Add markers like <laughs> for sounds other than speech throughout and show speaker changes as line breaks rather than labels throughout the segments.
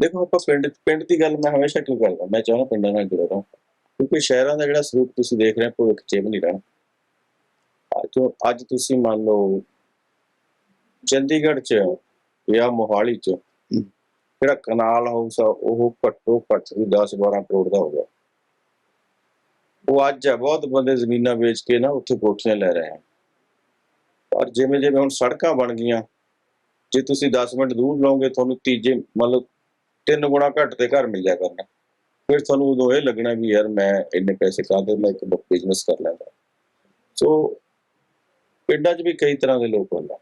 ਦੇਖੋ ਆਪਾਂ ਪਿੰਡ ਪਿੰਡ ਦੀ ਗੱਲ ਮੈਂ ਹਮੇਸ਼ਾ ਕਿਉਂ ਕਰਦਾ? ਮੈਂ ਚਾਹੁੰਦਾ ਪਿੰਡਾਂ ਨਾਲ ਜੁੜਿਆ ਰਹਾਂ। ਕਿਉਂਕਿ ਸ਼ਹਿਰਾਂ ਦਾ ਜਿਹੜਾ ਸਰੂਪ ਤੁਸੀਂ ਦੇਖ ਰਹੇ ਹੋ ਭਵਿੱਖ ਚ ਇਹ ਵੀ ਨਹੀਂ ਰਹਿਣਾ। ਅੱਜ ਤੋਂ ਅੱਜ ਤੁਸੀਂ ਮੰਨ ਲਓ ਚੰਡੀਗੜ੍ਹ ਚ ਜਾਂ ਮੋਹਾਲੀ ਚ ਜਿਹੜਾ ਕਨਾਲ ਹਾਊਸ ਆ ਉਹ ਘੱਟੋ ਘੱਟ ਵੀ 10 12 ਕਰੋੜ ਦਾ ਹੋ ਗਿਆ। ਉਹ ਅੱਜ ਆ ਬਹੁਤ ਬੰਦੇ ਜ਼ਮੀਨਾਂ ਵੇਚ ਕੇ ਨਾ ਉੱਥੇ ਕੋਠੀਆਂ ਲੈ ਰਹੇ ਆ। ਪਰ ਜਿਵੇਂ ਜਿਵੇਂ ਹੁਣ ਸੜਕਾਂ ਬਣ ਗਈਆਂ ਜੇ ਤੁਸੀਂ 10 ਮਿੰਟ ਦੂਰ ਲਓਗੇ ਤੁਹਾਨੂੰ ਤੀਜੇ ਮਤਲਬ ਤਿੰਨ ਗੁਣਾ ਘੱਟ ਤੇ ਘਰ ਮਿਲ ਜਾ ਕਰਨਾ। ਫਿਰ ਤੁਹਾਨੂੰ ਉਦੋਂ ਇਹ ਲੱਗਣਾ ਵੀ ਯਾਰ ਮੈਂ ਇੰਨੇ ਪੈਸੇ ਕਾਹਦੇ ਮੈਂ ਇੱਕ ਬਿਜ਼ਨਸ ਕਰ ਲੈਂਦਾ। ਸੋ ਪਿੰਡਾਂ 'ਚ ਵੀ ਕਈ ਤਰ੍ਹਾਂ ਦੇ ਲੋਕ ਹੁੰਦੇ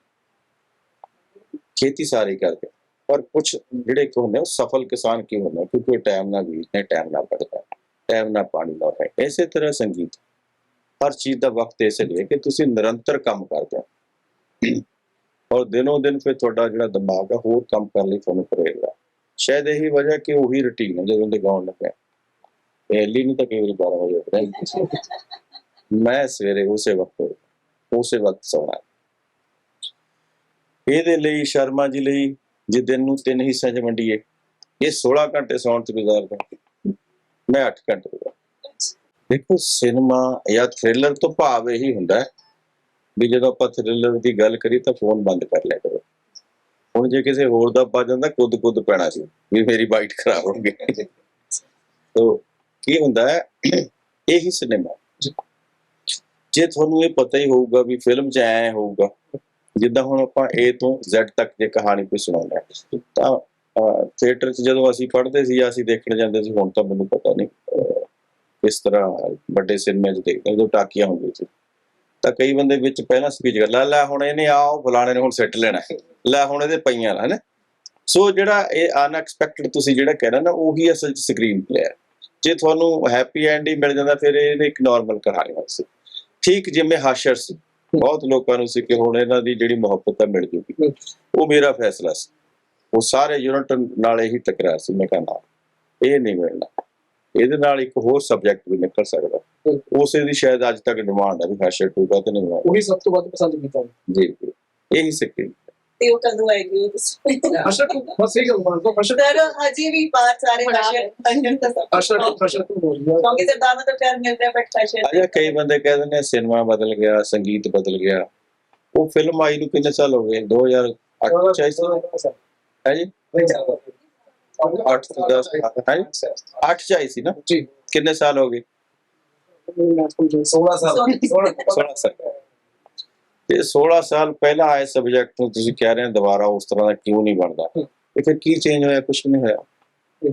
ਖੇਤੀ ਸਾਰੀ ਕਰਦੇ ਪਰ ਕੁਝ ਜਿਹੜੇ ਕਿ ਹੁੰਦੇ ਉਹ ਸਫਲ ਕਿਸਾਨ ਕੀ ਹੁੰਦੇ ਆ? ਕਿਉਂਕਿ ਟਾਈਮ ਨਾਲ ਬੀਜਦੇ ਟਾਈਮ ਨਾਲ ਪੜਦਾ ਟਾਈਮ ਨਾਲ ਪਾਣੀ ਲਾਉਂਦਾ ਇਸੇ ਤਰ੍ਹਾਂ ਸੰਗੀਤ। ਹਰ ਚੀਜ਼ ਦਾ ਵਕਤ ਇਸੇ ਲਈ ਕਿ ਤੁਸੀਂ ਨਿਰੰਤਰ ਕੰਮ ਕਰਦੇ ਹੋ। ਔਰ ਦਿਨੋਂ ਦਿਨ ਫਿਰ ਤੁਹਾਡਾ ਜਿਹੜਾ ਦਿਮਾਗ ਆ, ਹੋਰ ਕੰਮ ਕਰਨ ਲਈ ਤੁਹਾਨੂੰ ਪ੍ਰੇਰਨਾ ਸ਼ਾਇਦ ਇਹੀ ਵਜ੍ਹਾ ਕਿ ਉਹੀ ਰੁਟੀਨ ਹੈ ਜਦੋਂ ਦੇ ਗਾਉਣ ਲੱਗਿਆ ਪਹਿਲੀ ਨਹੀਂ ਤਾਂ ਕਈ ਵਾਰੀ 12 ਵਜੇ ਉੱਠਦਾ ਮੈਂ ਸਵੇਰੇ ਉਸੇ ਵਕਤ ਉਸੇ ਵਕਤ ਸੌਣਾ। ਇਹਦੇ ਲਈ ਸ਼ਰਮਾ ਜੀ ਲਈ ਜੇ ਦਿਨ ਨੂੰ ਤਿੰਨ ਹਿੱਸਿਆਂ 'ਚ ਵੰਡੀਏ, ਇਹ 16 ਘੰਟੇ ਸੌਣ 'ਚ ਗੁਜ਼ਾਰਦਾ। ਮੈਂ 8 ਘੰਟੇ ਗੁਜ਼ਾਰਦਾ ਦੇਖੋ, ਸਿਨੇਮਾ ਜਾਂ ਥ੍ਰਿਲਰ ਤੋਂ ਭਾਵ ਇਹੀ ਹੁੰਦਾ ਹੈ ਵੀ ਜਦੋਂ ਆਪਾਂ ਥ੍ਰਿਲਰ ਦੀ ਗੱਲ ਕਰੀ ਤਾਂ ਫੋਨ ਬੰਦ ਕਰ ਲਿਆ ਕਰੋ। ਹੁਣ ਜੇ ਕਿਸੇ ਹੋਰ ਦਾ ਪਾ ਜਾਂਦਾ ਕੁੱਦ ਕੁੱਦ ਪੈਣਾ ਸੀ ਵੀ ਮੇਰੀ ਬਾਈਟ ਖਰਾਬ ਹੋ ਗਈ। ਤੋ ਕੀ ਹੁੰਦਾ ਹੈ ਇਹੀ ਸਿਨੇਮਾ ਜੇ ਤੁਹਾਨੂੰ ਇਹ ਪਤਾ ਹੀ ਹੋਊਗਾ ਵੀ ਫਿਲਮ 'ਚ ਐ ਹੋਊਗਾ ਜਿੱਦਾਂ ਹੁਣ ਆਪਾਂ A ਤੋਂ Z ਤੱਕ ਜੇ ਕਹਾਣੀ ਕੋਈ ਸੁਣਾਉਂਦਾ ਹੈ, ਤਾਂ ਥੀਏਟਰ 'ਚ ਜਦੋਂ ਅਸੀਂ ਪੜ੍ਹਦੇ ਸੀ ਜਾਂ ਅਸੀਂ ਦੇਖਣ ਜਾਂਦੇ ਸੀ ਹੁਣ ਤਾਂ ਮੈਨੂੰ ਪਤਾ ਨਹੀਂ ਅਹ, ਇਸ ਤਰ੍ਹਾਂ ਵੱਡੇ ਸਿਨੇਮੇ 'ਚ ਦੇਖਦੇ ਜਦੋਂ ਟਾਕੀਆਂ ਹੁੰਦੀਆਂ ਸੀ। ਤਾਂ ਕਈ ਬੰਦੇ ਵਿੱਚ ਪਹਿਲਾਂ ਸਪੀਚ ਕਰ ਲੈ ਲੈ, ਹੁਣ ਇਹਨੇ ਆਓ ਫਲਾਣੇ ਨੇ ਹੁਣ ਸਿੱਟ ਲੈਣਾ ਲੈ, ਹੁਣ ਇਹਦੇ ਪਈਆਂ ਹਨਾ? ਸੋ ਜਿਹੜਾ ਇਹ ਅਨਐਕਸਪੈਕਟਡ ਤੁਸੀਂ ਜਿਹੜਾ ਕਹਿਣਾ ਨਾ, ਉਹੀ ਅਸਲ 'ਚ ਸਕਰੀਨ ਪਲੇ ਹੈ ਜੇ ਤੁਹਾਨੂੰ ਹੈਪੀ ਐਂਡ ਹੀ ਮਿਲ ਜਾਂਦਾ, ਫਿਰ ਇਹ ਇੱਕ ਨਾਰਮਲ ਕਹਾਣੀ ਹੋ ਸੀ। ਠੀਕ ਜਿਵੇਂ ਹਾਸ਼ਰ ਸੀ। ਬਹੁਤ ਲੋਕਾਂ ਨੂੰ ਸੀ ਕਿ ਹੁਣ ਇਹਨਾਂ ਦੀ ਜਿਹੜੀ ਮੁਹੱਬਤ ਆ, ਮਿਲ ਜੂਗੀ। ਉਹ ਮੇਰਾ ਫੈਸਲਾ ਸੀ। ਉਹ ਸਾਰੇ ਯੂਨਿਟ ਨਾਲ ਇਹੀ ਟਕਰਾਅ ਸੀ, ਮੈਂ ਕਹਿੰਦਾ ਇਹ ਨਹੀਂ ਮਿਲਣਾ। ਇਹਦੇ ਨਾਲ ਇੱਕ ਹੋਰ ਸਬਜੈਕਟ ਵੀ ਨਿਕਲ ਸਕਦਾ। ਉਸੇ ਦੀ ਸ਼ਾਇਦ ਅੱਜ ਤੱਕ ਡਿਮਾਂਡ ਹੈ ਵੀ ਹਾਸ਼ਰ ਟੂ ਦਾ ਤੇ ਨਹੀਂ ਹੋਇਆ
ਉਹੀ ਸਭ ਤੋਂ ਵੱਧ ਪਸੰਦ ਕੀਤਾ
ਜੀ ਜੀ। ਇਹੀ ਸਕਰੀਨ
ਤੇ ਉਹ ਕਦੋਂ ਆਏਗੀ
ਅਸ਼ਰ ਤੋਂ ਬਸ ਸਹੀ ਗੱਲ ਮਾਰ ਦੋ ਅਸ਼ਰ
ਸਰ ਹਜੇ ਵੀ ਬਾਤ ਸਾਰੇ ਦਾ ਸਭ
ਅਸ਼ਰ ਤੋਂ ਅਸ਼ਰ ਤੋਂ ਬੋਲ ਰਿਹਾ
ਕਿਉਂਕਿ ਸਰਦਾਰ ਨੂੰ ਤਾਂ ਪਿਆਰ ਮਿਲ ਰਿਹਾ ਬਟ ਫੈਸ਼ਨ
ਅਜਾ ਕਈ ਬੰਦੇ ਕਹਿ ਦਿੰਦੇ ਨੇ ਸਿਨੇਮਾ ਬਦਲ ਗਿਆ ਸੰਗੀਤ ਬਦਲ ਗਿਆ। ਉਹ ਫਿਲਮ ਆਈ ਨੂੰ ਕਿੰਨੇ ਸਾਲ ਹੋ ਗਏ? 2008 ਚ ਆਈ ਸੀ? ਹੈ ਜੀ? 8 ਤੋਂ 10 ਹੈ ਜੀ 8 ਚ ਆਈ ਸੀ ਨਾ?
ਜੀ।
ਕਿੰਨੇ ਸਾਲ ਹੋ ਗਏ?
16 ਸਾਲ।
16 ਸਾਲ। ਤੇ 16 ਸਾਲ ਪਹਿਲਾਂ ਆਏ ਸਬਜੈਕਟ ਨੂੰ ਤੁਸੀਂ ਕਹਿ ਰਹੇ ਹੋ ਦੁਬਾਰਾ ਉਸ ਤਰ੍ਹਾਂ ਦਾ ਕਿਉਂ ਨਹੀਂ ਬਣਦਾ? ਇਹ ਫਿਰ ਕੀ ਚੇਂਜ ਹੋਇਆ? ਕੁਝ ਨਹੀਂ ਹੋਇਆ।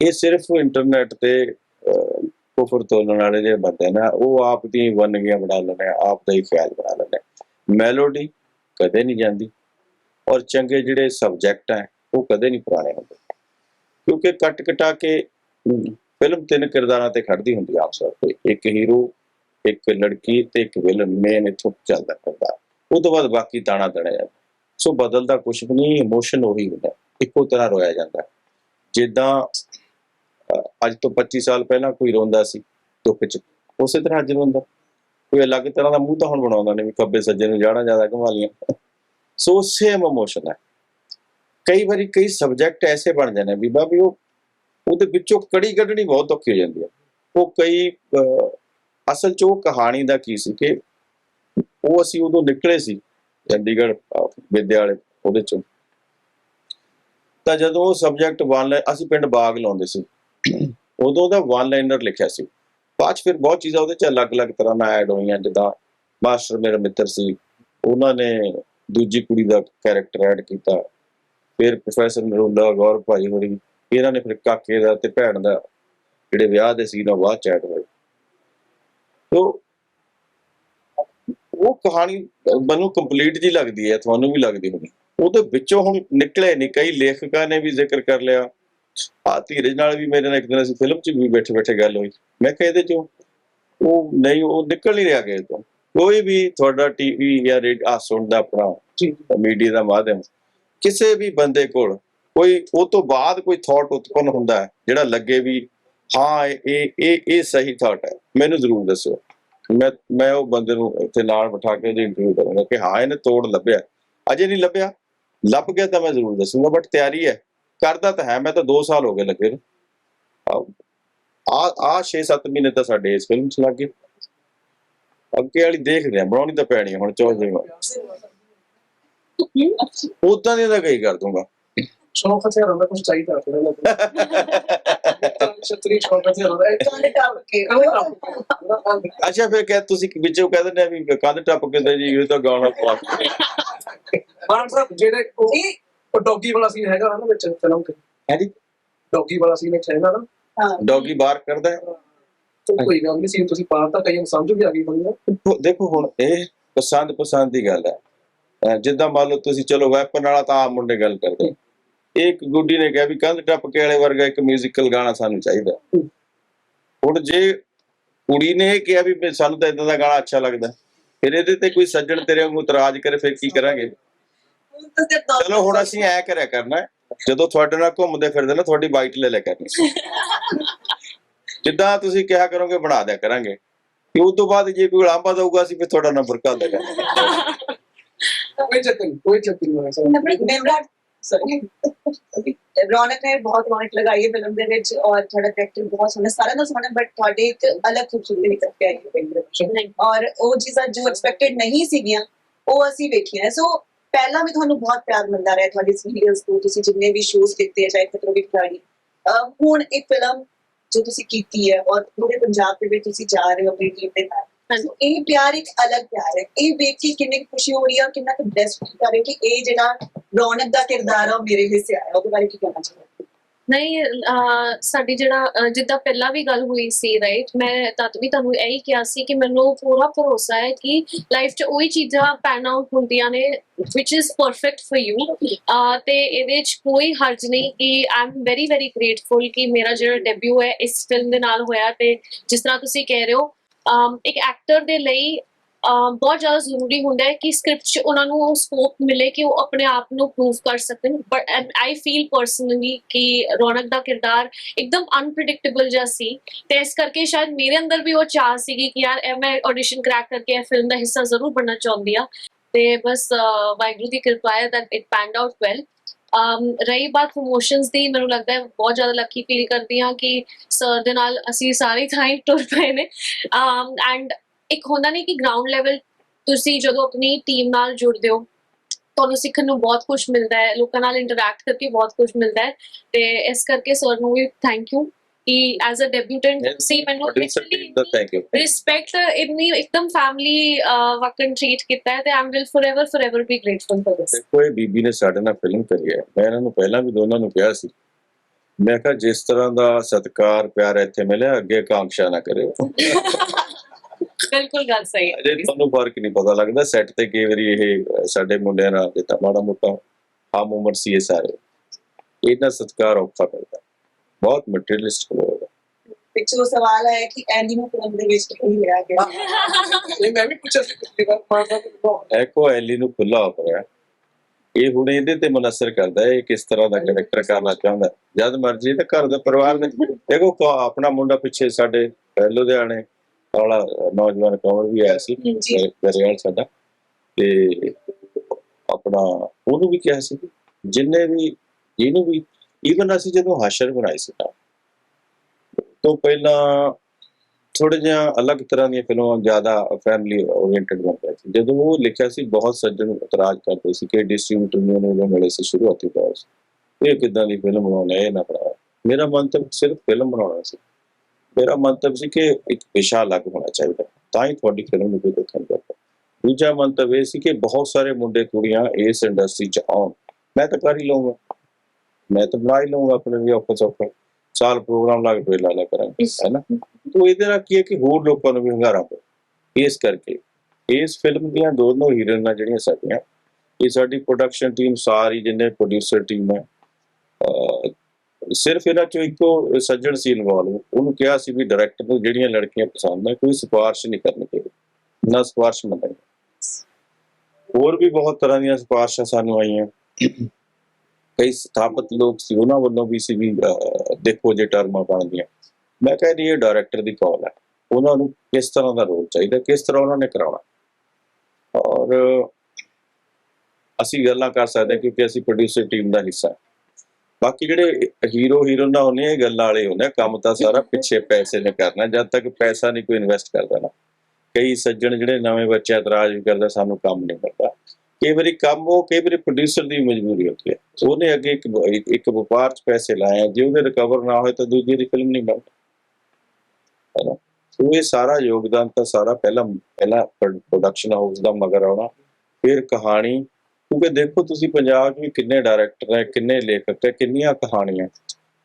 ਇਹ ਸਿਰਫ ਇੰਟਰਨੈਟ ਤੇ ਕੁਫਰ ਤੋਲਣ ਵਾਲੇ ਜਿਹੜੇ ਬੰਦੇ ਨੇ ਉਹ ਆਪ ਦੀ ਵੰਨਗੀਆਂ ਬਣਾ ਆ ਆਪ ਦਾ ਹੀ ਖਿਆਲ ਬਣਾ ਲੈਂਦੇ ਮੈਲੋਡੀ ਕਦੇ ਨਹੀਂ ਜਾਂਦੀ। ਔਰ ਚੰਗੇ ਜਿਹੜੇ ਸਬਜੈਕਟ ਹੈ ਉਹ ਕਦੇ ਨਹੀਂ ਪੁਰਾਣੇ ਹੁੰਦੇ। ਕਿਉਂਕਿ ਕੱਟ ਕਟਾ ਕੇ ਫਿਲਮ ਤਿੰਨ ਕਿਰਦਾਰਾਂ ਤੇ ਖੜਦੀ ਹੁੰਦੀ ਆ ਆਮ ਤੌਰ ਤੇ। ਇੱਕ ਹੀਰੋ, ਇੱਕ ਲੜਕੀ ਤੇ ਇੱਕ ਵਿਲਨ ਮੇਨ ਇੱਥੋਂ ਚੱਲਦਾ ਕਰਦਾ ਉਹ ਤੋਂ ਬਾਅਦ ਬਾਕੀ ਤਾਣਾ ਤੜਿਆ ਜਾਂਦਾ ਸੋ ਬਦਲਦਾ ਕੁਝ ਵੀ ਨਹੀਂ ਇਮੋਸ਼ਨ ਉਹੀ ਹੁੰਦਾ। ਇੱਕੋ ਤਰ੍ਹਾਂ ਰੋਇਆ ਜਾਂਦਾ। ਜਿੱਦਾਂ ਅੱਜ ਤੋਂ 25 ਸਾਲ ਪਹਿਲਾਂ ਕੋਈ ਰੋਂਦਾ ਸੀ, ਦੁੱਖ ਚ, ਉਸੇ ਤਰ੍ਹਾਂ ਅੱਜ ਰੋਂਦਾ। ਕੋਈ ਅਲੱਗ ਤਰ੍ਹਾਂ ਦਾ ਮੂੰਹ ਤਾਂ ਹੁਣ ਬਣਾਉਂਦਾ ਨੇ ਵੀ ਖੱਬੇ ਸੱਜੇ ਨੂੰ ਜਾਣਾ ਜ਼ਿਆਦਾ ਘੁਮਾ ਲੀਆਂ ਸੋ ਸੇਮ ਇਮੋਸ਼ਨ ਹੈ ਕਈ ਵਾਰੀ ਕਈ ਸਬਜੈਕਟ ਐਸੇ ਬਣ ਜਾਂਦੇ ਨੇ ਬੀਬਾ ਵੀ ਉਹ ਉਹਦੇ ਵਿੱਚੋਂ ਕੜੀ ਕੱਢਣੀ ਬਹੁਤ ਔਖੀ ਹੋ ਜਾਂਦੀ ਹੈ ਉਹ ਕਈ ਅਸਲ 'ਚ ਉਹ ਕਹਾਣੀ ਦਾ ਕੀ ਸੀ ਕਿ ਉਹ ਅਸੀਂ ਉਦੋਂ ਨਿਕਲੇ ਸੀ ਚੰਡੀਗੜ੍ਹ ਅਹ, ਵਿਦਿਆਲੇ ਉਹਦੇ ਚੋਂ। ਤਾਂ ਜਦੋਂ ਉਹ ਸਬਜੈਕਟ ਵਨ ਅਸੀਂ ਪਿੰਡ ਬਾਗ ਲਾਉਂਦੇ ਸੀ। ਉਦੋਂ ਦਾ ਵਨ ਲਾਈਨਰ ਲਿਖਿਆ ਸੀ। ਬਾਅਦ 'ਚ ਫਿਰ ਬਹੁਤ ਚੀਜ਼ਾਂ ਉਹਦੇ 'ਚ ਅਲੱਗ-ਅਲੱਗ ਤਰ੍ਹਾਂ ਨਾਲ ਐਡ ਹੋਈਆਂ ਜਿੱਦਾਂ ਮਾਸਟਰ ਮੇਰਾ ਮਿੱਤਰ ਸੀ ਉਹਨਾਂ ਨੇ ਦੂਜੀ ਕੁੜੀ ਦਾ ਕੈਰੈਕਟਰ ਐਡ ਕੀਤਾ। ਫਿਰ ਪ੍ਰੋਫੈਸਰ ਨਰੂਲਾ ਗੌਰ ਭਾਈ ਹੋਰੀ ਇਹਨਾਂ ਨੇ ਫਿਰ ਕਾਕੇ ਦਾ ਤੇ ਭੈਣ ਦਾ ਜਿਹੜੇ ਵਿਆਹ ਦੇ ਸੀ ਨਾ ਬਾਅਦ ਚ ਐਡ ਹੋਏ। ਤੋ ਉਹ ਕਹਾਣੀ ਮੈਨੂੰ ਕੰਪਲੀਟ ਜੀ ਲੱਗਦੀ ਹੈ ਤੁਹਾਨੂੰ ਵੀ ਲੱਗਦੀ ਹੋਣੀ। ਉਹਦੇ ਵਿੱਚੋਂ ਹੁਣ ਨਿਕਲੇ ਨਹੀਂ ਕਈ ਲੇਖਕਾਂ ਨੇ ਵੀ ਜ਼ਿਕਰ ਕਰ ਲਿਆ। ਆ ਧੀਰਜ ਨਾਲ ਵੀ ਮੇਰੇ ਨਾਲ ਇੱਕ ਦਿਨ ਅਸੀਂ ਫਿਲਮ 'ਚ ਵੀ ਬੈਠੇ ਬੈਠੇ ਗੱਲ ਹੋਈ। ਮੈਂ ਕਿਹਾ ਇਹਦੇ ਚੋਂ ਉਹ ਨਹੀਂ ਉਹ ਨਿਕਲ ਨਹੀਂ ਰਿਹਾ ਕਿਸੇ ਤੋਂ। ਕੋਈ ਵੀ ਤੁਹਾਡਾ ਟੀਵੀ ਜਾਂ ਰੇਡ ਆ ਸੁਣਦਾ ਆਪਣਾ ਮੀਡੀਆ ਦਾ ਮਾਧਿਅਮ ਕਿਸੇ ਵੀ ਬੰਦੇ ਕੋਲ ਕੋਈ, ਉਹ ਤੋਂ ਬਾਅਦ ਕੋਈ ਥਾਟ ਉਤਪੰਨ ਹੁੰਦਾ ਹੈ, ਜਿਹੜਾ ਲੱਗੇ ਵੀ, ਹਾਂ, ਇਹ ਇਹ ਇਹ ਸਹੀ ਥਾਟ ਹੈ, ਮੈਨੂੰ ਜ਼ਰੂਰ ਦੱਸਿਓ। ਮੈਂ ਮੈਂ ਉਹ ਬੰਦੇ ਨੂੰ ਇੱਥੇ ਨਾਲ ਬਿਠਾ ਕੇ ਉਹਦੀ ਇੰਟਰਵਿਊ ਕਰਾਂਗਾ ਕਿ ਹਾਂ, ਇਹਨੇ ਤੋੜ ਲੱਭਿਆ। ਅਜੇ ਨਹੀਂ ਲੱਭਿਆ। ਲੱਭ ਗਿਆ ਤਾਂ ਮੈਂ ਜ਼ਰੂਰ ਦੱਸੂਗਾ ਬਟ ਤਿਆਰੀ ਹੈ। ਕਰਦਾ ਤਾਂ ਹੈ, ਮੈਂ ਤਾਂ 2 ਸਾਲ ਹੋ ਗਏ ਲੱਗੇ ਨੂੰ। ਆ ਆ 6-7 ਮਹੀਨੇ ਤਾਂ ਸਾਡੇ ਇਸ ਫਿਲਮ 'ਚ ਲੱਗੇ ਅੱਗੇ ਵਾਲੀ ਦੇਖਦੇ ਆ ਬਣਾਉਣੀ ਤਾਂ ਪੈਣੀ ਆ ਹੁਣ, ਚੌਥੇ ਉਦਾਂ ਦੀ ਤਾਂ ਕਈ ਕਰ ਦੂੰਗਾ।
ਸ਼ੌਕ ਹਥਿਆਰਾਂ ਦਾ ਕੁਝ ਚਾਹੀਦਾ ਥੋੜਾ ਲੱਗਦਾ ਛਤਰੀ ਸ਼ੌਕ ਹਥਿਆਰਾਂ ਦਾ
ਕੰਨ ਟੱਪ ਕੇ।
ਅੱਛਾ ਫਿਰ ਕਹਿ ਤੁਸੀਂ ਵਿੱਚੋਂ ਕਹਿ ਦਿੰਦੇ ਆ ਵੀ ਕੰਧ ਟੱਪ ਕੇ ਤੇ ਜੀ ਇਹ ਤਾਂ ਗਾਣਾ ਪਾ
ਮਾਨ ਸਾਹਿਬ ਜਿਹੜੇ ਉਹ ਡੌਗੀ ਵਾਲਾ ਸੀਨ ਹੈਗਾ ਨਾ ਵਿੱਚ ਫਿਲਮ ਤੇ।
ਹੈ ਜੀ?
ਡੌਗੀ ਵਾਲਾ ਸੀਨ ਇੱਕ ਹੈ ਨਾ।
ਹਾਂ।
ਡੌਗੀ ਬਾਰ ਕਰਦਾ ਹੈ।
ਤੇ ਕੋਈ ਗੱਲ ਨਹੀਂ ਸੀਨ ਤੁਸੀਂ ਪਾਤਾ ਕਈਆਂ ਨੂੰ ਸਮਝ ਵੀ ਆ ਗਈ ਆ।
ਦੇਖੋ- ਹੁਣ ਇਹ ਪਸੰਦ ਪਸੰਦ ਦੀ ਗੱਲ ਹੈ। ਜਿੱਦਾਂ ਮੰਨ ਲਓ ਤੁਸੀਂ ਚਲੋ ਵੈਪਨ ਵਾਲਾ ਤਾਂ ਆਮ ਮੁੰਡੇ ਗੱਲ ਕਰਦੇ ਇੱਕ ਗੁੱਡੀ ਨੇ ਕਿਹਾ ਵੀ ਕੰਧ ਟੱਪ ਕੇ ਵਾਲੇ ਵਰਗਾ ਇੱਕ ਮਿਊਜ਼ੀਕਲ ਗਾਣਾ ਸਾਨੂੰ ਚਾਹੀਦਾ। ਹੁਣ ਜੇ ਕੁੜੀ ਨੇ ਕਿਹਾ ਵੀ ਸਾਨੂੰ ਤਾਂ ਇਦਾਂ ਦਾ ਗਾਣਾ ਅੱਛਾ ਲੱਗਦਾ, ਫਿਰ ਇਹਦੇ ਤੇ ਕੋਈ ਸੱਜਣ ਤੇਰੇ ਵਾਂਗੂ ਇਤਰਾਜ਼ ਕਰੇ, ਫਿਰ ਕੀ ਕਰਾਂਗੇ? ਚਲੋ ਹੁਣ ਅਸੀਂ ਐ ਕਰਿਆ ਕਰਨਾ, ਜਦੋਂ ਤੁਹਾਡੇ ਨਾਲ ਘੁੰਮਦੇ ਫਿਰਦੇ ਨਾ, ਤੁਹਾਡੀ ਬਾਈਟ ਲੈ ਲਿਆ ਕਰਨੀ ਜਿੱਦਾਂ ਤੁਸੀਂ ਕਿਹਾ ਕਰੋਗੇ, ਬਣਾ ਦਿਆ ਕਰਾਂਗੇ। ਕਿ ਉਸ ਤੋਂ ਬਾਅਦ ਜੇ ਕੋਈ ਲਾਂਭਾ ਦਊਗਾ, ਅਸੀਂ ਫਿਰ ਤੁਹਾਡਾ ਨੰਬਰ ਕਰ ਦੇਗਾ
ਕੋਈ ਚੱਕਰ ਨਹੀਂ ਕੋਈ ਚੱਕਰ ਨਹੀਂ ਸਰ
मेरा सॉरी रौनक ने बहुत रौनक लगाई है फिल्म ਦੇ ਵਿੱਚ ਔਰ ਤੁਹਾਡਾ ਕਰੈਕਟਰ ਬਹੁਤ ਸੋਹਣਾ ਸਾਰਾ ਦਾ ਸੋਹਣਾ ਬਟ ਤੁਹਾਡੇ ਇੱਕ ਅਲੱਗ ਖੂਬਸੂਰਤੀ ਨਿਕਲ ਕੇ ਆਈ ਹੈ ਫਿਲਮ ਦੇ ਵਿੱਚ ਔਰ ਉਹ ਚੀਜ਼ਾਂ ਜੋ ਐਕਸਪੈਕਟਡ ਨਹੀਂ ਸੀਗੀਆਂ ਉਹ ਅਸੀਂ ਵੇਖੀਆਂ ਸੋ ਪਹਿਲਾਂ ਵੀ ਤੁਹਾਨੂੰ ਬਹੁਤ ਪਿਆਰ ਮਿਲਦਾ ਰਿਹਾ ਤੁਹਾਡੀ ਸੀਰੀਅਲਸ ਤੋਂ ਤੁਸੀਂ ਜਿੰਨੇ ਵੀ ਸ਼ੋਜ਼ ਕੀਤੇ ਆ ਚਾਹੇ ਖਤਰੋਂ ਦੀ ਖਿਲਾੜੀ ਅਹ ਹੁਣ ਇੱਕ ਫਿਲਮ ਜੋ ਤੁਸੀਂ ਕੀਤੀ ਹੈ ਔਰ ਪੂਰੇ ਪੰਜਾਬ ਦੇ ਵਿੱਚ ਤੁਸੀਂ ਜਾ ਰਹੇ ਹੋ ਆਪਣੀ ਟੀਮ ਦੇ ਨਾਲ
ਹਾਂਜੀ।
ਸੋ ਇਹ ਪਿਆਰ ਇੱਕ ਅਲੱਗ ਪਿਆਰ ਹੈ। ਇਹ ਵੇਖ ਕੇ ਕਿੰਨੀ ਖੁਸ਼ੀ ਹੋ ਰਹੀ ਹੈ ਕਿੰਨਾ ਕੁ ਬੈਸਟ ਫੀਲ ਕਰ ਰਹੇ ਕਿ ਇਹ ਜਿਹੜਾ ਰੌਣਕ ਦਾ ਕਿਰਦਾਰ ਆ ਮੇਰੇ ਹਿੱਸੇ ਆਇਆ ਉਹਦੇ ਬਾਰੇ ਕੀ ਕਹਿਣਾ ਚਾਹੁੰਦੇ
ਨਹੀਂ ਸਾਡੀ ਜਿਹੜਾ ਜਿੱਦਾਂ ਪਹਿਲਾਂ ਵੀ ਗੱਲ ਹੋਈ ਸੀ ਰਾਈਟ ਮੈਂ ਤਦ ਵੀ ਤੁਹਾਨੂੰ ਇਹੀ ਕਿਹਾ ਸੀ ਕਿ ਮੈਨੂੰ ਪੂਰਾ ਭਰੋਸਾ ਹੈ ਕਿ ਲਾਈਫ 'ਚ ਉਹੀ ਚੀਜ਼ਾਂ ਪੈਨ ਆਊਟ ਹੁੰਦੀਆਂ ਨੇ, which is perfect for you. ਤੇ ਇਹਦੇ 'ਚ ਕੋਈ ਹਰਜ ਨਹੀਂ ਕਿ ਆਈ ਵੈਰੀ ਵੈਰੀ ਗ੍ਰੇਟਫੁਲ ਕਿ ਮੇਰਾ ਜਿਹੜਾ ਡੈਬਿਊ ਹੈ, ਇਸ ਫਿਲਮ ਦੇ ਨਾਲ ਹੋਇਆ ਤੇ ਜਿਸ ਤਰ੍ਹਾਂ ਤੁਸੀਂ ਕਹਿ ਰਹੇ ਹੋ ਇੱਕ ਐਕਟਰ ਦੇ ਲਈ ਬਹੁਤ ਜ਼ਿਆਦਾ ਜ਼ਰੂਰੀ ਹੁੰਦਾ ਹੈ ਕਿ ਸਕ੍ਰਿਪਟ 'ਚ ਉਹਨਾਂ ਨੂੰ ਉਹ ਸਕੋਪ ਮਿਲੇ ਕਿ ਉਹ ਆਪਣੇ ਆਪ ਨੂੰ ਪ੍ਰੂਵ ਕਰ ਸਕਣ। ਬਟ ਆਈ ਫੀਲ ਪਰਸਨਲੀ ਕਿ ਰੌਣਕ ਦਾ ਕਿਰਦਾਰ ਇੱਕਦਮ ਅਨਪ੍ਰੈਡਿਕਟੇਬਲ ਜਿਹਾ ਸੀ। ਤੇ ਇਸ ਕਰਕੇ ਸ਼ਾਇਦ ਮੇਰੇ ਅੰਦਰ ਵੀ ਉਹ ਚਾਹ ਸੀਗੀ ਕਿ ਯਾਰ ਇਹ ਮੈਂ ਆਡੀਸ਼ਨ ਕ੍ਰੈਕ ਕਰਕੇ ਇਹ ਫਿਲਮ ਦਾ ਹਿੱਸਾ ਜ਼ਰੂਰ ਬਣਨਾ ਚਾਹੁੰਦੀ ਆ ਤੇ ਬਸ ਵਾਹਿਗੁਰੂ ਦੀ ਕਿਰਪਾ ਹੈ that it panned out well ਰਹੀ ਬਾਤ ਪ੍ਰੋਮੋਸ਼ਨਸ ਦੀ, ਮੈਨੂੰ ਲੱਗਦਾ ਹੈ ਬਹੁਤ ਜ਼ਿਆਦਾ ਲੱਕੀ ਫੀਲ ਕਰਦੀ ਹਾਂ ਕਿ ਸਰ ਦੇ ਨਾਲ ਅਸੀਂ ਸਾਰੀ ਥਾਂ ਹੀ ਟੁਰ ਪਏ ਨੇ। ਐਂਡ ਇੱਕ ਹੁੰਦਾ ਨਹੀਂ ਕਿ ਗਰਾਊਂਡ ਲੈਵਲ ਤੁਸੀਂ ਜਦੋਂ ਆਪਣੀ ਟੀਮ ਨਾਲ ਜੁੜਦੇ ਹੋ, ਤੁਹਾਨੂੰ ਸਿੱਖਣ ਨੂੰ ਬਹੁਤ ਕੁਝ ਮਿਲਦਾ ਹੈ, ਲੋਕਾਂ ਨਾਲ ਇੰਟਰੈਕਟ ਕਰਕੇ ਬਹੁਤ ਕੁਝ ਮਿਲਦਾ ਹੈ। ਤੇ ਇਸ ਕਰਕੇ ਸਰ ਨੂੰ ਵੀ ਥੈਂਕ ਯੂ ਕਿ ਐਜ਼ ਅ ਡੈਬਿਊਟੈਂਟ ਸੀ ਮੈਨੂੰ ਰਿਸਪੈਕਟ ਇਤਨੀ ਇੱਕਦਮ ਫੈਮਿਲੀ ਵਕਨ ਟ੍ਰੀਟ ਕੀਤਾ ਹੈ ਤੇ I will forever forever be grateful for
this ਇਹ ਬੀਬੀ ਨੇ ਸਾਡੇ ਨਾਲ ਫਿਲਮ ਕਰੀ ਹੈ। ਮੈਂ ਇਹਨਾਂ ਨੂੰ ਪਹਿਲਾਂ ਵੀ ਦੋਨਾਂ ਨੂੰ ਕਿਹਾ ਸੀ। ਮੈਂ ਕਿਹਾ ਜਿਸ ਤਰ੍ਹਾਂ ਦਾ ਸਤਿਕਾਰ ਪਿਆਰ ਇੱਥੇ ਮਿਲਿਆ ਅੱਗੇ ਕਾਂਕਸ਼ਾ ਨਾ ਕਰਿਓ।
ਬਿਲਕੁਲ ਗੱਲ ਸਹੀ ਹੈ।
ਅਜੇ ਤੁਹਾਨੂੰ ਫ਼ਰਕ ਨਹੀਂ ਪਤਾ ਲੱਗਦਾ। ਸੈੱਟ ਤੇ ਕਈ ਵਾਰੀ ਇਹ ਸਾਡੇ ਮੁੰਡਿਆਂ ਨਾਲ ਜਿੱਦਾਂ ਮਾੜਾ ਮੋਟਾ ਹਮ ਉਮਰ ਸੀ ਇਹ ਸਾਰੇ। ਇਹਦਾ ਸਤਿਕਾਰ ਔਖਾ ਪੈਂਦਾ ਬਹੁਤ ਮਟੀਰੀਅਲਿਸਟ ਲੋਕ ਆ।
ਪਿੱਛੋਂ ਸਵਾਲ ਹੈ ਕਿ ਐਂਡੀ ਨੂੰ ਫਿਲਮ ਦੇ ਵਿੱਚ ਕਿਉਂ ਨਹੀਂ ਲਿਆ ਗਿਆ
ਇਹ ਮੈਂ ਵੀ ਪੁੱਛਿਆ ਸੀ ਪਿਛਲੀ ਵਾਰ ਸਾਹਿਬ ਨੂੰ
ਐਕੋ ਐਲੀ ਨੂੰ ਖੁੱਲਾ ਹੋ ਰਿਹਾ ਇਹ ਹੁਣ ਇਹਦੇ ਤੇ ਮਨਸਰ ਕਰਦਾ ਹੈ ਇਹ ਕਿਸ ਤਰ੍ਹਾਂ ਦਾ ਕੈਰੈਕਟਰ ਕਰਨਾ ਚਾਹੁੰਦਾ। ਜਦ ਮਰਜ਼ੀ ਤਾਂ ਘਰ ਦੇ ਪਰਿਵਾਰ ਦੇ ਦੇਖੋ ਕ- ਆਪਣਾ ਮੁੰਡਾ ਪਿੱਛੇ ਸਾਡੇ ਲੁਧਿਆਣੇ ਵਾਲਾ ਨੌਜਵਾਨ ਕੌਰ ਵੀ ਆਇਆ ਸੀ। ਗਰੇਵਾਲ ਸਾਡਾ ਤੇ ਆਪਣਾ ਉਹਨੂੰ ਵੀ ਕਿਹਾ ਸੀ ਜਿੰਨੇ ਵੀ ਇਹਨੂੰ ਵੀ ਈਵਨ ਅਸੀਂ ਜਦੋਂ ਹਾਸ਼ਰ ਬਣਾਈ ਸੀ ਨਾ ਤੋਂ ਪਹਿਲਾਂ ਥੋੜੇ ਜਿਹਾ ਅਲੱਗ ਤਰ੍ਹਾਂ ਦੀਆਂ ਫਿਲਮਾਂ ਜ਼ਿਆਦਾ ਫੈਮਿਲੀ ਓਰੀਐਂਟਡ ਬਣਦੀਆਂ ਸੀ। ਜਦੋਂ ਉਹ ਲਿਖਿਆ ਸੀ, ਬਹੁਤ ਸੱਜਣ ਇਤਰਾਜ਼ ਕਰਦੇ ਸੀ ਕਿ ਡਿਸਟ੍ਰੀਬਿਊਟਰ ਨੂੰ ਉਹਨੂੰ ਮਿਲੇ ਸੀ ਸ਼ੁਰੂਆਤੀ ਦੌਰ 'ਚ ਇਹ ਕਿੱਦਾਂ ਦੀ ਫਿਲਮ ਬਣਾਉਣਾ ਇਹ ਨਾ ਬਣਾਇਆ ਮੇਰਾ ਮੰਤਵ ਸਿਰਫ ਫਿਲਮ ਬਣਾਉਣਾ ਸੀ। ਮੇਰਾ ਮੰਤਵ ਸੀ ਕਿ ਇੱਕ ਵਿਸ਼ਾ ਅਲੱਗ ਹੋਣਾ ਚਾਹੀਦਾ। ਤਾਂ ਹੀ ਤੁਹਾਡੀ ਫਿਲਮ ਨੂੰ ਕੋਈ ਦੇਖਣ ਜਾਂਦਾ ਦੂਜਾ ਮੰਤਵ ਇਹ ਸੀ ਕਿ ਬਹੁਤ ਸਾਰੇ ਮੁੰਡੇ, ਕੁੜੀਆਂ ਇਸ ਇੰਡਸਟਰੀ 'ਚ ਆਉਣ। ਮੈਂ ਤਾਂ ਕਰ ਹੀ ਲਊਂਗਾ। ਮੈਂ ਤਾਂ ਬਣਾ ਹੀ ਲਊਂਗਾ ਆਪਣੇ ਵੀ ਔਖਾ ਸੌਖਾ ਸਾਲ ਪ੍ਰੋਗਰਾਮ ਲਾ ਕੇ ਫੇਰ ਲਾ ਲਿਆ ਕਰਾਂਗੇ ਹੈ ਨਾ? ਤੋ ਇਹਦੇ ਨਾਲ ਕੀ ਹੈ ਕਿ ਹੋਰ ਲੋਕਾਂ ਨੂੰ ਵੀ ਹੰਗਾਰਾ ਪਏ ਇਸ ਕਰਕੇ ਇਸ ਫਿਲਮ ਦੀਆਂ ਦੋਨੋਂ ਹੀਰੋਇਨਾਂ ਜਿਹੜੀਆਂ ਸਾਡੀਆਂ ਇਹ ਸਾਡੀ ਪ੍ਰੋਡਕਸ਼ਨ ਟੀਮ ਸਾਰੀ ਜਿੰਨੇ ਪ੍ਰੋਡਿਊਸਰ ਟੀਮ ਹੈ ਸਿਰਫ ਇਹਨਾਂ ਚੋਂ ਇੱਕੋ ਸੱਜਣ ਸੀ ਇਨਵੋਲਵ ਉਹਨੂੰ ਕਿਹਾ ਸੀ ਵੀ ਡਾਇਰੈਕਟਰ ਨੂੰ ਜਿਹੜੀਆਂ ਲੜਕੀਆਂ ਪਸੰਦ ਹੈ ਕੋਈ ਸਿਫਾਰਿਸ਼ ਨਹੀਂ ਕਰਨੀ ਚਾਹੀਦੀ ਨਾ ਸਿਫਾਰਿਸ਼ ਮੰਗਣੀ ਹੋਰ ਵੀ ਬਹੁਤ ਤਰ੍ਹਾਂ ਦੀਆਂ ਸਿਫਾਰਿਸ਼ਾਂ ਸਾਨੂੰ ਆਈਆਂ। ਕਈ ਸਥਾਪਿਤ ਲੋਕ ਸੀ, ਉਹਨਾਂ ਵੱਲੋਂ ਵੀ ਸੀ ਵੀ ਦੇਖੋ ਜੇ ਟਰਮਾਂ ਬਣਦੀਆਂ। ਮੈਂ ਕਹਿ ਇਹ ਡਾਇਰੈਕਟਰ ਦੀ ਕਾਲ ਹੈ। ਉਹਨਾਂ ਨੂੰ ਕਿਸ ਤਰ੍ਹਾਂ ਦਾ ਰੋਲ ਚਾਹੀਦਾ, ਕਿਸ ਤਰ੍ਹਾਂ ਉਹਨਾਂ ਨੇ ਕਰਾਉਣਾ? ਔਰ ਅਸੀਂ ਗੱਲਾਂ ਕਰ ਸਕਦੇ ਹਾਂ ਕਿਉਂਕਿ ਅਸੀਂ ਪ੍ਰੋਡਿਊਸਰ ਟੀਮ ਦਾ ਹਿੱਸਾ ਬਾਕੀ ਜਿਹੜੇ ਹੀਰੋ ਹੀਰੋਇਨਾਂ ਹੁੰਦੀਆਂ ਇਹ ਗੱਲਾਂ ਵਾਲੇ ਹੁੰਦੇ ਆ, ਕੰਮ ਤਾਂ ਸਾਰਾ ਪਿੱਛੇ ਪੈਸੇ ਨੇ ਕਰਨਾ, ਜਦ ਤੱਕ ਪੈਸਾ ਨਹੀਂ ਕੋਈ ਇਨਵੈਸਟ ਕਰਦਾ ਨਾ। ਕਈ ਸੱਜਣ ਜਿਹੜੇ ਨਵੇਂ ਬੱਚੇ ਇਤਰਾਜ਼ ਵੀ ਕਰਦਾ, ਸਾਨੂੰ ਕੰਮ ਨਹੀਂ ਮਿਲਦਾ। ਕਈ ਵਾਰੀ ਕੰਮ ਉਹ, ਕਈ ਵਾਰੀ ਪ੍ਰੋਡਿਊਸਰ ਦੀ ਮਜਬੂਰੀ ਹੁੰਦੀ ਹੈ। ਉਹਨੇ ਅੱਗੇ ਇੱਕ ਇੱਕ ਵਪਾਰ 'ਚ ਪੈਸੇ ਲਾਏ ਜੇ ਉਹਦੇ ਰਿਕਵਰ ਨਾ ਹੋਏ ਤਾਂ ਦੂਜੀ ਦੀ ਫਿਲਮ ਨਹੀਂ ਬਣਦੀ। ਹੈ ਸੋ ਇਹ ਸਾਰਾ ਯੋਗਦਾਨ ਤਾਂ ਸਾਰਾ ਪਹਿਲਾਂ ਪਹਿਲਾਂ ਪ੍ਰੋਡਕਸ਼ਨ ਹਾਊਸ ਦਾ ਮਗਰ ਆਉਣਾ। ਫਿਰ ਕਹਾਣੀ। ਕਿਉਂਕਿ ਦੇਖੋ ਤੁਸੀਂ ਪੰਜਾਬ 'ਚ ਵੀ ਕਿੰਨੇ ਡਾਇਰੈਕਟਰ ਹੈ ਕਿੰਨੇ ਲੇਖਕ ਹੈ ਕਿੰਨੀਆਂ ਕਹਾਣੀਆਂ।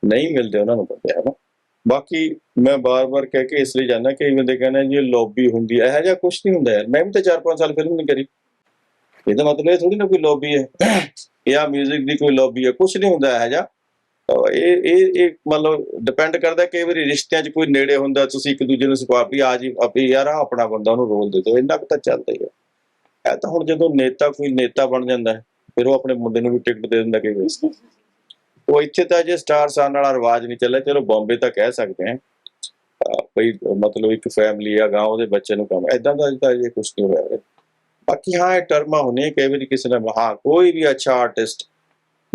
ਨਹੀਂ ਮਿਲਦੇ ਉਹਨਾਂ ਨੂੰ ਪਤਾ ਹੈ ਨਾ? ਬਾਕੀ ਮੈਂ ਬਾਰ-ਬਾਰ ਕਹਿ ਕੇ ਇਸ ਲਈ ਜਾਂਦਾ ਕਿ ਬੰਦੇ ਕਹਿੰਦੇ ਜੀ ਲੌਬੀ ਹੁੰਦੀ ਹੈ, ਇਹੋ ਜਿਹਾ ਕੁਝ ਨਹੀਂ ਹੁੰਦਾ ਯਾਰ। ਮੈਂ ਵੀ ਤਾਂ 4-5 ਸਾਲ ਫਿਲਮ ਨਹੀਂ ਕਰੀ। ਇਹਦਾ ਮਤਲਬ ਇਹ ਥੋੜੀ ਨਾ ਕੋਈ ਲੌਬੀ ਹੈ। ਜਾਂ 뮤직 ਦੀ ਕੋਈ ਲੌਬੀ ਹੈ ਕੁਝ ਨਹੀਂ ਹੁੰਦਾ ਇਹੋ ਜਿਹਾ। ਇਹ ਇਹ ਇਹ ਮਤਲਬ ਡਿਪੈਂਡ ਕਰਦਾ ਕਈ ਵਾਰੀ ਰਿਸ਼ਤਿਆਂ 'ਚ ਕੋਈ ਨੇੜੇ ਹੁੰਦਾ, ਤੁਸੀਂ ਇੱਕ ਦੂਜੇ ਨੂੰ ਸਿਖਾ ਵੀ ਆ ਜੀ ਆਪੀ ਯਾਰ ਆਹ ਆਪਣਾ ਬੰਦਾ, ਉਹਨੂੰ ਰੋਲ ਦੇ ਦਿਓ, ਇੰਨਾ ਕੁ ਤਾਂ ਚੱਲਦਾ ਹੀ ਹੈ। ਇਹ ਤਾਂ ਹੁਣ ਜਦੋਂ ਨੇਤਾ ਕੋਈ ਨੇਤਾ ਬਣ ਜਾਂਦਾ ਹੈ ਫਿਰ ਉਹ ਆਪਣੇ ਮੁੰਡੇ ਨੂੰ ਵੀ ਟਿਕਟ ਦੇ ਦਿੰਦਾ ਕਈ ਵਾਰੀ। ਉਹ ਇੱਥੇ ਤਾਂ ਜੇ ਸਟਾਰ ਸਾਨ ਵਾਲਾ ਰਿਵਾਜ ਨਹੀਂ ਚੱਲਿਆ, ਚਲੋ ਬੰਬੇ ਤਾਂ ਕਹਿ ਸਕਦੇ ਹਾਂ। ਕੋਈ ਮਤਲਬ ਇੱਕ ਫੈਮਿਲੀ ਆ ਗਾਂ ਉਹਦੇ ਬੱਚੇ ਨੂੰ ਕੰਮ ਐਦਾਂ ਦਾ ਤਾਂ ਇਹ ਕੁਝ ਨਹੀਂ ਹੋਇਆ। ਬਾਕੀ ਹਾਂ ਇਹ ਟਰਮਾਂ ਹੁੰਦੀਆਂ ਕਈ ਵਾਰੀ ਕਿਸੇ ਨੇ ਹਾਂ ਕੋਈ ਵੀ ਅੱਛਾ ਆਰਟਿਸਟ